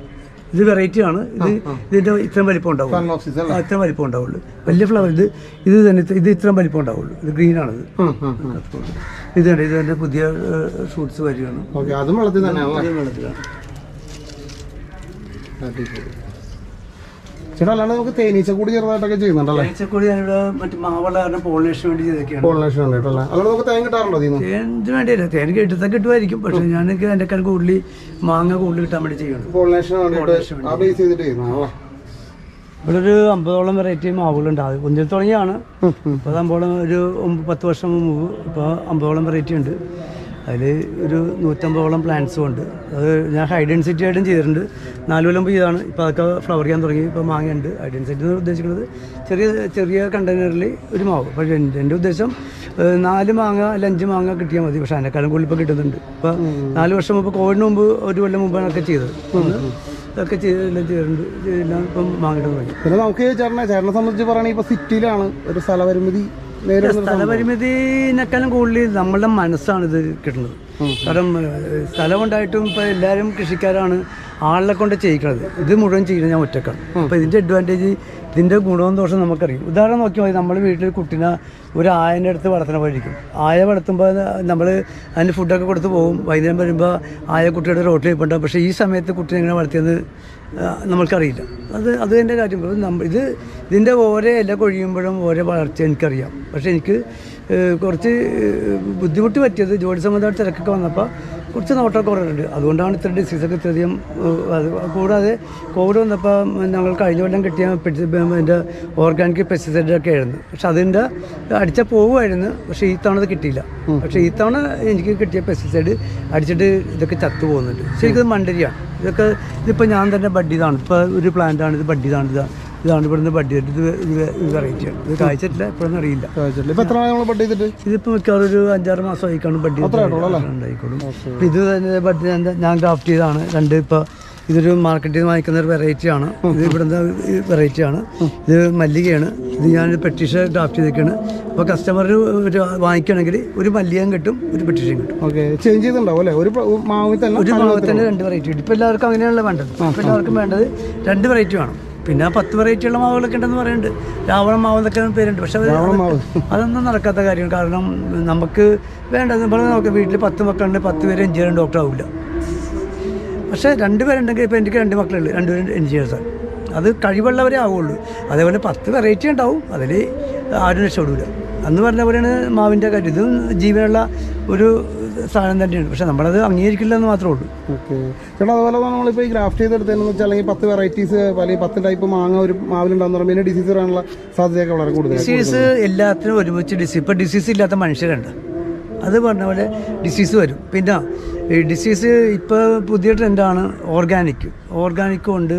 ഇത് വെറൈറ്റി ആണ്. ഇത് ഇതിന്റെ ഇത്രയും വലിപ്പം ഉണ്ടാവുള്ളൂ. ഇത്രയും വലിപ്പം ഉണ്ടാവുള്ളൂ. വലിയ ഫ്ലവർ ഇത് ഇത് തന്നെ ഇത് ഇത്രയും വലിപ്പം ഉണ്ടാവുള്ളൂ. ഇത് ഗ്രീനാണിത് ആണ് ഇത്. ഇതുണ്ട് ഇത് തന്നെ പുതിയ ഷൂട്ട്സ് വരികയാണ് അതും തന്നെ വെള്ളത്തിലാണ്. ചേട്ടാ അല്ലാണ്ട് നമുക്ക് തേനീച്ച കൂടി ചെറുതായിട്ടൊക്കെ ചെയ്യുന്നുണ്ടല്ലേ? ഇവിടൊരു ഞാനിവിടെ മറ്റു മാവുള്ള കാരണം പോളിനേഷന് വേണ്ടി ചെയ്തൊക്കെയാണ് പോളിനേഷൻ വേണ്ടിയിട്ടല്ലേ? അല്ലാണ്ട് നമുക്ക് തേൻ കിട്ടാറുണ്ടോ ഇതിന് തേനിന് വേണ്ടിയല്ല. തേൻ കിട്ടുന്ന കിട്ടുമായിരിക്കും. പക്ഷെ ഞാൻ എനിക്ക് എന്റെ കാലം കൂടുതൽ മാങ്ങ കൂടുതൽ കിട്ടാൻ വേണ്ടി ചെയ്യണം പോളിനേഷന് വേണ്ടിയിട്ട് ആ ബേസ് ചെയ്തിട്ട് ചെയ്യുന്നതാണല്ലേ ഇവിടെ ഒരു അമ്പതോളം വെറൈറ്റി മാവുകളുണ്ട്. അത് കുഞ്ഞിൽ തുടങ്ങിയാണ്. ഇപ്പോൾ അമ്പോളം ഒരു പത്ത് വർഷം മുമ്പ് ഇപ്പോൾ അമ്പതോളം വെറൈറ്റി ഉണ്ട്. അതിൽ ഒരു നൂറ്റമ്പതോളം പ്ലാന്റ്സും ഉണ്ട്. അത് ഞാൻ ഹൈ ഡെൻസിറ്റി ആയിട്ടും ചെയ്തിട്ടുണ്ട്. നാല് കൊല്ലം മുമ്പ് ചെയ്താണ്. ഇപ്പോൾ അതൊക്കെ ഫ്ലവർ ചെയ്യാൻ തുടങ്ങി. ഇപ്പോൾ മാങ്ങയുണ്ട്. ഹൈ ഡെൻസിറ്റി എന്ന് ഉദ്ദേശിക്കുന്നത് ചെറിയ ചെറിയ കണ്ടെയ്നറിൽ ഒരു മാവ്. പക്ഷേ എന്റെ എന്റെ ഉദ്ദേശം നാല് മാങ്ങ അല്ല അഞ്ച് മാങ്ങ കിട്ടിയാൽ മതി. പക്ഷേ അതിനേക്കാളും കൂടുതൽ ഇപ്പോൾ കിട്ടുന്നുണ്ട്. ഇപ്പോൾ നാല് വർഷം മുമ്പ് കോവിഡിന് മുമ്പ് ഒരു കൊല്ലം മുമ്പാണ് ഒക്കെ ചെയ്തത്. ഇതൊക്കെ ഒക്കെ ചെയ്ത് എല്ലാം ചെയ്തിട്ടുണ്ട്. എല്ലാം ഇപ്പം മാങ്ങിട്ട് തുടങ്ങി. പിന്നെ നമുക്ക് ചേട്ടനെ ചേട്ടനെ സംബന്ധിച്ച് പറയുകയാണെങ്കിൽ ഇപ്പോൾ സിറ്റിയിലാണ് ഒരു സ്ഥലപരിമിതി സ്ഥലപരിമിതിനേക്കാളും കൂടുതൽ നമ്മളുടെ മനസ്സാണ് ഇത് കിട്ടുന്നത് കാരണം സ്ഥലമുണ്ടായിട്ടും ഇപ്പം എല്ലാവരും കൃഷിക്കാരാണ്. ആളെ കൊണ്ട് ചെയ്യിക്കണത്. ഇത് മുഴുവൻ ചെയ്യുന്നത് ഞാൻ ഒറ്റക്കാണ്. അപ്പോൾ ഇതിന്റെ അഡ്വാന്റേജ് ഇതിന്റെ ഗുണവും ദോഷം നമുക്കറിയും. ഉദാഹരണം നോക്കിയാൽ മതി നമ്മൾ വീട്ടിൽ കുട്ടീനെ ഒരു ആയന്റെ അടുത്ത് വളർത്തണ പോയിരിക്കും ആയ വളർത്തുമ്പോൾ നമ്മൾ അതിന് ഫുഡൊക്കെ കൊടുത്ത് പോകും. വൈകുന്നേരം വരുമ്പോൾ ആയ കുട്ടിയുടെ റോട്ടിൽ ഇരിപ്പുണ്ടാവും പക്ഷേ ഈ സമയത്ത് കുട്ടീനെ എങ്ങനെ വളർത്തിയെന്ന് നമുക്കറിയില്ല. നമ്മൾക്കറിയില്ല. അത് അത് എന്റെ കാര്യം. നമ്മൾ ഇത് ഇതിന്റെ ഓരോ ഇല കൊഴിയുമ്പോഴും ഓരോ വളർച്ച എനിക്കറിയാം. പക്ഷേ എനിക്ക് കുറച്ച് ബുദ്ധിമുട്ട് പറ്റിയത് ജോലി സംബന്ധമായിട്ട് തിരക്കൊക്കെ വന്നപ്പോൾ കുറച്ച് നോട്ടം കുറവുണ്ട്. അതുകൊണ്ടാണ് ഇത്ര ഡിസീസൊക്കെ ഇത്രയധികം അത് കൂടാതെ കോവിഡ് വന്നപ്പോൾ ഞങ്ങൾ കഴിഞ്ഞ കൊല്ലം കിട്ടിയ എന്റെ ഓർഗാനിക് പെസ്റ്റിസൈഡൊക്കെ ആയിരുന്നു. പക്ഷെ അതിന്റെ അടിച്ച പോവുമായിരുന്നു പക്ഷേ ഈ തവണ അത് കിട്ടിയില്ല. പക്ഷേ ഈ തവണ എനിക്ക് കിട്ടിയ പെസ്റ്റിസൈഡ് അടിച്ചിട്ട് ഇതൊക്കെ ചത്തു പോകുന്നുണ്ട്. ശരിക്കും ഇത് മണ്ടരിയാണ്. ഇതൊക്കെ ഇതിപ്പോൾ ഞാൻ തന്നെ ബഡ് ചെയ്താണ്. ഇപ്പോൾ ഒരു പ്ലാന്റാണ് ഇത് ബഡ് ചെയ്താണ്. ഇത് ഇതാണ് ഇവിടുന്ന് ബഡ് ചെയ്തിട്ട് ഇത് വെറൈറ്റിയാണ് ഇത് ഇപ്പോഴൊന്നും അറിയില്ല. ഇതിപ്പോ ഇപ്പൊ ഇതിപ്പോൾ മിക്കവാറും ഒരു അഞ്ചാറ് മാസം ആയിക്കാണ് ബഡ് ഉണ്ടായിക്കോളും. ഇപ്പം ഇത് തന്നെ ബഡ് ഞാൻ- ക്രാഫ്റ്റ് ചെയ്താണ് രണ്ട് ഇപ്പോൾ ഇതൊരു മാർക്കറ്റിൽ നിന്ന് വാങ്ങിക്കുന്ന ഒരു വെറൈറ്റിയാണ് ഇത് ഇവിടുന്ന് വെറൈറ്റിയാണ് ഇത് മല്ലികയാണ്. ഇത് ഞാൻ പെട്ടീഷ ഡ്രാഫ്റ്റ് ചെയ്തേക്കാണ്. അപ്പോൾ കസ്റ്റമർ ഒരു വാങ്ങിക്കുകയാണെങ്കിൽ ഒരു മല്ലികയും കിട്ടും ഒരു പെട്ടീഷൻ കിട്ടും. ഓക്കെ. ചേഞ്ച് ചെയ്തിട്ടുണ്ടാവും അല്ലേ? ഒരു മാവ് മാവിൽ തന്നെ ഒരു മാവത്തിന് രണ്ട് വെറൈറ്റി കിട്ടും ഇപ്പോൾ എല്ലാവർക്കും അങ്ങനെയാണല്ലോ വേണ്ടത്. ഇപ്പോൾ എല്ലാവർക്കും വേണ്ടത് രണ്ട് വെറൈറ്റി വേണം. പിന്നെ പത്ത് വെറൈറ്റിയുള്ള മാവുകളൊക്കെ ഉണ്ടെന്ന് പറയുന്നുണ്ട്. രാവണ മാവ് എന്നൊക്കെ പേരുണ്ട്. പക്ഷെ അതൊന്നും നടക്കാത്ത കാര്യമാണ് കാരണം നമുക്ക് വേണ്ടത് നമ്മൾ നമുക്ക് വീട്ടിൽ പത്ത് മക്കളുണ്ട് പത്ത് പേര് എഞ്ചിനീയറും ഡോക്ടർ ആവില്ല പക്ഷേ രണ്ട് പേരുണ്ടെങ്കിൽ ഇപ്പോൾ എനിക്ക് രണ്ട് മക്കളുണ്ട്. രണ്ടുപേരും എഞ്ചിനീയേഴ്സാണ് അത് കഴിവുള്ളവരെ ആവുള്ളൂ. അതേപോലെ പത്ത് വെറൈറ്റി ഉണ്ടാവും. അതിൽ ആരും രക്ഷപ്പെടില്ല അന്ന് പറഞ്ഞ പോലെയാണ് മാവിന്റെ കാര്യം. ഇതും ജീവനുള്ള ഒരു സാധനം തന്നെയാണ്. പക്ഷെ നമ്മളത് അംഗീകരിക്കില്ല എന്ന് മാത്രമേ ഉള്ളൂ. ഓക്കെ. ചേട്ടാ അതുപോലെ നമ്മളിപ്പോൾ ഈ ഗ്രാഫ്റ്റ് ചെയ്തെടുത്തതെന്ന് വെച്ചാൽ അല്ലെങ്കിൽ പത്ത് വെറൈറ്റീസ് അല്ലെങ്കിൽ പത്ത് ടൈപ്പ് മാങ്ങ ഒരു മാവിലുണ്ടാകുന്ന പറയുമ്പോൾ പിന്നെ ഡിസീസ് വരാനുള്ള സാധ്യതയൊക്കെ വളരെ കൂടുതൽ ഡിസീസ് എല്ലാത്തിനും ഒരുമിച്ച് ഡിസീസ് ഇപ്പോൾ ഡിസീസ് ഇല്ലാത്ത മനുഷ്യരുണ്ട് അത് പറഞ്ഞ പോലെ ഡിസീസ് വരും. പിന്നെ ഈ ഡിസീസ് ഇപ്പോൾ പുതിയ ട്രെൻഡാണ് ഓർഗാനിക് ഓർഗാനിക്കും ഉണ്ട്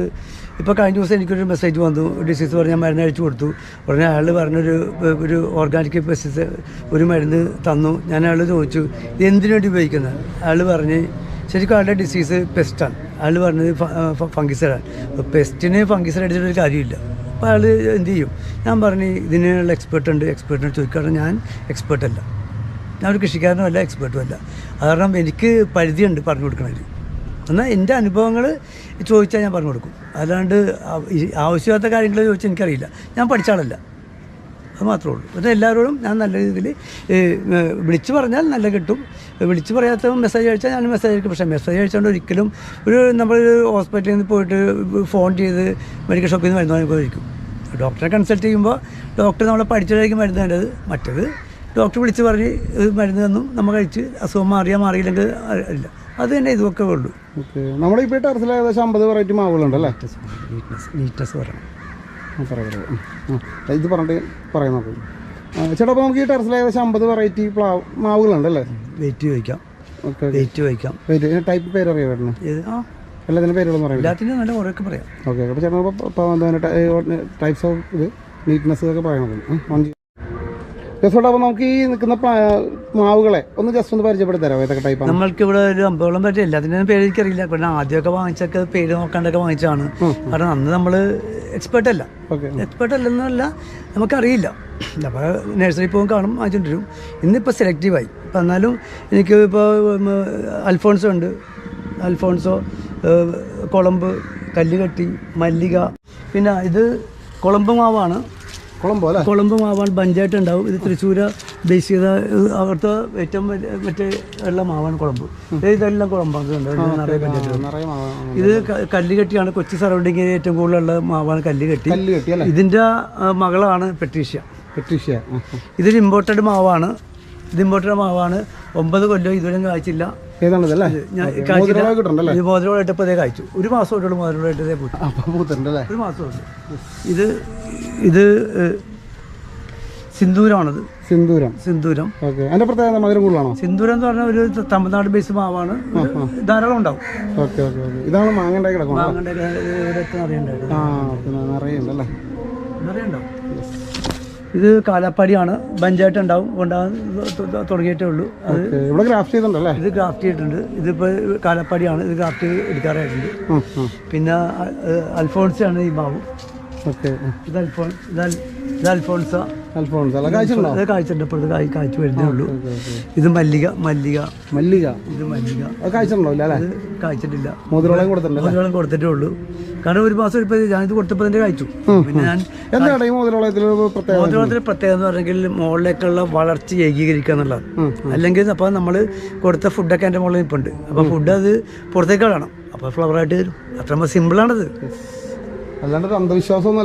ഇപ്പോൾ കഴിഞ്ഞ ദിവസം എനിക്കൊരു മെസ്സേജ് വന്നു. ഡിസീസ് പറഞ്ഞ് ഞാൻ മരുന്ന് അഴിച്ചു കൊടുത്തു. ഉടനെ അയാൾ പറഞ്ഞൊരു ഒരു ഓർഗാനിക് പെസ്റ്റിസ് ഒരു മരുന്ന് തന്നു. ഞാൻ അയാൾ ചോദിച്ചു ഇത് വേണ്ടി ഉപയോഗിക്കുന്നത്? അയാൾ പറഞ്ഞ് ശരിക്കും അയാളുടെ ഡിസീസ് പെസ്റ്റാണ് അയാൾ പറഞ്ഞത് അപ്പോൾ പെസ്റ്റിന് ഫംഗിസൈഡ് അടിച്ചിട്ടൊരു കാര്യമില്ല. അപ്പോൾ അയാൾ എന്ത് ചെയ്യും? ഞാൻ പറഞ്ഞു ഇതിനുള്ള എക്സ്പേർട്ട് ഉണ്ട്. എക്സ്പേർട്ടിനെ ചോദിക്കാറ് ഞാൻ എക്സ്പേർട്ടല്ല ഞാൻ ഒരു കൃഷിക്കാരനും അല്ല എക്സ്പേർട്ടും അല്ല. കാരണം എനിക്ക് പരിധിയുണ്ട് പറഞ്ഞു കൊടുക്കണതിൽ എന്നാൽ എന്റെ അനുഭവങ്ങൾ ചോദിച്ചാൽ ഞാൻ പറഞ്ഞു കൊടുക്കും. അല്ലാണ്ട് ആവശ്യമില്ലാത്ത കാര്യങ്ങൾ ചോദിച്ചാൽ എനിക്കറിയില്ല. ഞാൻ പഠിച്ചാളല്ല അത് മാത്രമേ ഉള്ളൂ. പിന്നെ എല്ലാവരോടും ഞാൻ നല്ല രീതിയിൽ വിളിച്ചു പറഞ്ഞാൽ നല്ല കിട്ടും. വിളിച്ചു പറയാത്ത മെസ്സേജ് അയച്ചാൽ ഞാൻ മെസ്സേജ് അയക്കും. പക്ഷേ മെസ്സേജ് അയച്ചുകൊണ്ട് ഒരിക്കലും ഒരു നമ്മൾ ഹോസ്പിറ്റലിൽ നിന്ന് പോയിട്ട് ഫോൺ ചെയ്ത് മെഡിക്കൽ ഷോപ്പിൽ നിന്ന് മരുന്ന് വാങ്ങിക്കും ഡോക്ടറെ കൺസൾട്ട് ചെയ്യുമ്പോൾ ഡോക്ടർ നമ്മളെ പഠിച്ചതായിരിക്കും മരുന്ന് വേണ്ടത് മറ്റത് ഡോക്ടർ വിളിച്ച് പറഞ്ഞ് മരുന്ന് തന്നും നമ്മൾ കഴിച്ച് അസുഖം മാറിയാൽ മാറിയില്ലെങ്കിൽ ഇല്ല അത് തന്നെ ഇതൊക്കെ ഉള്ളൂ. ഓക്കെ. നമ്മുടെ ഇപ്പോൾ ടെറസിൽ ഏകദേശം അമ്പത് വെറൈറ്റി മാവുകളുണ്ടല്ലേ നീറ്റ്നസ് നീറ്റ്നസ് പറയണം. ആ, പറയാം പറയാം. ആ, ഇത് പറഞ്ഞിട്ട് പറയാൻ നോക്കും. ആ, ചേട്ടാ അപ്പോൾ നമുക്ക് ഈ ടെറസിൽ ഏകദേശം അമ്പത് വെറൈറ്റി പ്ലാവ് മാവുകളുണ്ടല്ലേ വെയിറ്റ് ചോദിക്കാം. ഓക്കെ വെയിറ്റ് ചോദിക്കാം. ടൈപ്പ് പേര് അറിയാം ചേട്ടന്? ഇത് ആ. പറയാം പേരുകളൊന്നും അറിയില്ല. എല്ലാത്തിനും നല്ല കുറേയൊക്കെ പറയാം. ഓക്കെ അപ്പോൾ ചേട്ടൻ ഇപ്പോൾ ടൈപ്സ് ഓഫ് ഇത് നീറ്റ്നെസ് ഒക്കെ പറയണത് ജസ്റ്റ് അപ്പോൾ നമുക്ക് ഈ നിൽക്കുന്ന മാവുകളെ ഒന്ന് ജസ്റ്റ് ഒന്ന് പരിചയപ്പെടുത്തി ഏതൊക്കെ ടൈപ്പാണ് നമ്മൾക്ക് ഇവിടെ ഒരു അമ്പോളം പറ്റില്ല എല്ലാത്തിനും പേര് എനിക്കറിയില്ല. പിന്നെ ആദ്യമൊക്കെ വാങ്ങിച്ചൊക്കെ പേര് നോക്കാണ്ടൊക്കെ വാങ്ങിച്ചാണ് കാരണം അന്ന് നമ്മൾ എക്സ്പേർട്ട് അല്ല. എക്സ്പേർട്ട് അല്ലെന്നല്ല നമുക്കറിയില്ല. അപ്പോൾ നഴ്സറി പോകും കാണും വാങ്ങിച്ചുകൊണ്ടിരും ഇന്നിപ്പോൾ സെലക്റ്റീവായി അപ്പം എന്നാലും എനിക്ക് ഇപ്പോൾ അൽഫോൺസോ ഉണ്ട്. അൽഫോൺസോ കുളമ്പ് കല്ലുകട്ടി മല്ലിക. പിന്നെ ഇത് കുളമ്പ് മാവാണ്. കുളമ്പോ അല്ലേ? കുളമ്പ് മാവാണ് പഞ്ചായത്ത് ഉണ്ടാവും. ഇത് തൃശ്ശൂര് ബേസ് ചെയ്ത അവിടുത്തെ ഏറ്റവും മറ്റേ ഉള്ള മാവാണ് കുളമ്പ് ഇതെല്ലാം കുളമ്പാണ് നിറയെ പഞ്ചായത്ത് ഇത് കല്ലുകെട്ടിയാണ് കൊച്ചി സറൗണ്ടിങ്ങിൽ ഏറ്റവും കൂടുതലുള്ള മാവാണ് കല്ലുകെട്ടി കല്ല് കെട്ടി ഇതിന്റെ ഇതിന്റെ മകളാണ് പെട്രീഷ്യ. പെട്രീഷ്യ. ഇതൊരു ഇമ്പോർട്ടഡ് മാവാണ്. ഇത് ഇമ്പോർട്ടഡ് മാവാണ്. ഒമ്പത് കൊല്ലം ഇതുവരെ കായ്ച്ചില്ല. ഇത് മോതിരമായിട്ട് ഇപ്പോൾ അതേ കായ്ച്ചു. ഒരു മാസമായിട്ടുള്ള മോതിരമായിട്ട് ഇതേ പൂത്തു ഒരു മാസമുണ്ട് ഇത് ഇത് സിന്ദൂരമാണത് സിന്ദൂരം. സിന്ദൂരം. ഓക്കെ. അതിന്റെ പ്രത്യേകത മധുരം കൂടുതലാണോ? സിന്ദൂരം എന്ന് പറഞ്ഞാൽ ഒരു തമിഴ്നാട് ബേസ് മാവാണ്. ധാരാളം ഉണ്ടാവും. Okay okay okay. ഇതാണ് മാങ്ങണ്ടായി കിടക്കുന്നത് മാങ്ങയുടെ ഇവിടെയൊക്കെ നിറയുണ്ടായിരുന്നു ആ ഓക്കെ നിറയെ ഉണ്ടല്ലേ നിറയുണ്ടാവും ഇത് കാലാപ്പാടിയാണ്. പഞ്ചായത്ത് ഉണ്ടാവും കൊണ്ടാകാൻ തുടങ്ങിയിട്ടേ ഉള്ളൂ. അത് ഇവിടെ ഗ്രാഫ്റ്റ് ചെയ്തിട്ടുണ്ടല്ലേ ഇത് ഗ്രാഫ്റ്റ് ചെയ്തിട്ടുണ്ട്. ഇതിപ്പോൾ കാലാപ്പാടിയാണ്. ഇത് ഗ്രാഫ്റ്റ് എടുക്കാറായിട്ടുണ്ട്. പിന്നെ അൽഫോൺസ് അൽഫോൺസാണ് ഈ മാവ്. ഓക്കെ. ഇത് അൽഫോൺ ഇത് ഇത് അൽഫോൺസ. അൽഫോൺസ്. അല്ല കാഴ്ചയുണ്ടോ? ഇത് കാഴ്ചയുണ്ട്. ഇപ്പോൾ ഇത് കായ് കാഴ്ച വരുന്നേ ഉള്ളൂ. ഇത് മല്ലിക മല്ലിക. മല്ലിക. ഇത് മല്ലിക. അത് കാഴ്ചയുണ്ടോ ഇല്ല അല്ലേ? ഇത് കായ്ച്ചിട്ടില്ല മോതിരവളയും കൊടുത്തിട്ടുണ്ടല്ലേ മോതിരം കൊടുത്തിട്ടേ ഉള്ളൂ. കാരണം ഒരു മാസം ഇപ്പോൾ ഞാനിത് കൊടുത്തപ്പോൾ തന്നെ കായ്ച്ചു. പിന്നെ ഞാൻ എന്താണ് ഈ മോതിരവളയത്തിൽ പ്രത്യേകത? മോതിരത്തിന് പ്രത്യേകത എന്ന് പറഞ്ഞെങ്കിൽ മുകളിലേക്കുള്ള വളർച്ച ഏകീകരിക്കുക എന്നുള്ളതാണ്. അല്ലെങ്കിൽ അപ്പോൾ നമ്മൾ കൊടുത്ത ഫുഡൊക്കെ എന്റെ മുകളിൽ നിൽപ്പുണ്ട്. അപ്പോൾ ഫുഡ് അത് പുറത്തേക്ക് കളയണം. ഫ്ലവർ ആയിട്ട് വരും. അത്ര സിമ്പിളാണത്. അല്ലാണ്ട്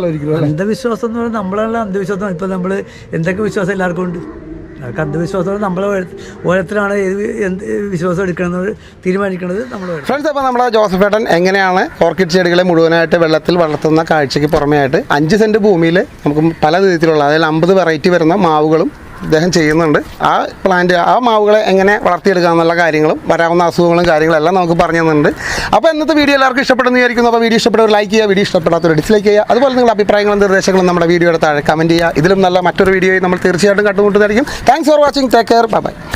ഒരിക്കലും അന്ധവിശ്വാസം എന്ന് പറഞ്ഞാൽ നമ്മളല്ല അന്ധവിശ്വാസം. ഇപ്പം നമ്മൾ എന്തൊക്കെ വിശ്വാസം എല്ലാവർക്കും ഉണ്ട്? അവർക്ക് അന്ധവിശ്വാസം നമ്മൾ ഓരോരുത്തരാണ് ഏത് എന്ത് വിശ്വാസം എടുക്കണമെന്ന് തീരുമാനിക്കുന്നത് നമ്മൾ ഫ്രണ്ട്സ് അപ്പോൾ നമ്മുടെ ജോസഫ് ഏട്ടൻ എങ്ങനെയാണ് ഓർക്കിഡ് ചെടികളെ മുഴുവനായിട്ട് വെള്ളത്തിൽ വളർത്തുന്ന കാഴ്ചയ്ക്ക് പുറമെയായിട്ട് അഞ്ച് സെന്റ് ഭൂമിയിൽ നമുക്ക് പല രീതിയിലുള്ള അതായത് അമ്പത് വെറൈറ്റി വരുന്ന മാവുകളും ഇദ്ദേഹം ചെയ്യുന്നുണ്ട്. ആ പ്ലാന്റ് ആ മാവുകളെ എങ്ങനെ വളർത്തിയെടുക്കുക എന്നുള്ള കാര്യങ്ങളും വരാവുന്ന അസുഖങ്ങളും കാര്യങ്ങളും എല്ലാം നമുക്ക് പറഞ്ഞു തന്നിട്ടുണ്ട്. അപ്പോൾ ഇന്നത്തെ വീഡിയോ എല്ലാവർക്കും ഇഷ്ടപ്പെടുന്നു വിചാരിക്കുന്നു. അപ്പോൾ വീഡിയോ ഇഷ്ടപ്പെട്ടവർ ലൈക്ക് ചെയ്യുക വീഡിയോ ഇഷ്ടപ്പെടാത്തവർ ഡിസ്ലൈക്ക് ചെയ്യുക. അതുപോലെ നിങ്ങളുടെ അഭിപ്രായങ്ങളും നിർദ്ദേശങ്ങളും നമ്മുടെ വീഡിയോയുടെ താഴെ കമന്റ് ചെയ്യുക. ഇതിലും നല്ല മറ്റൊരു വീഡിയോയിൽ നമ്മൾ തീർച്ചയായിട്ടും കണ്ടുമുട്ടുന്നതായിരിക്കും. Thanks for watching take care bye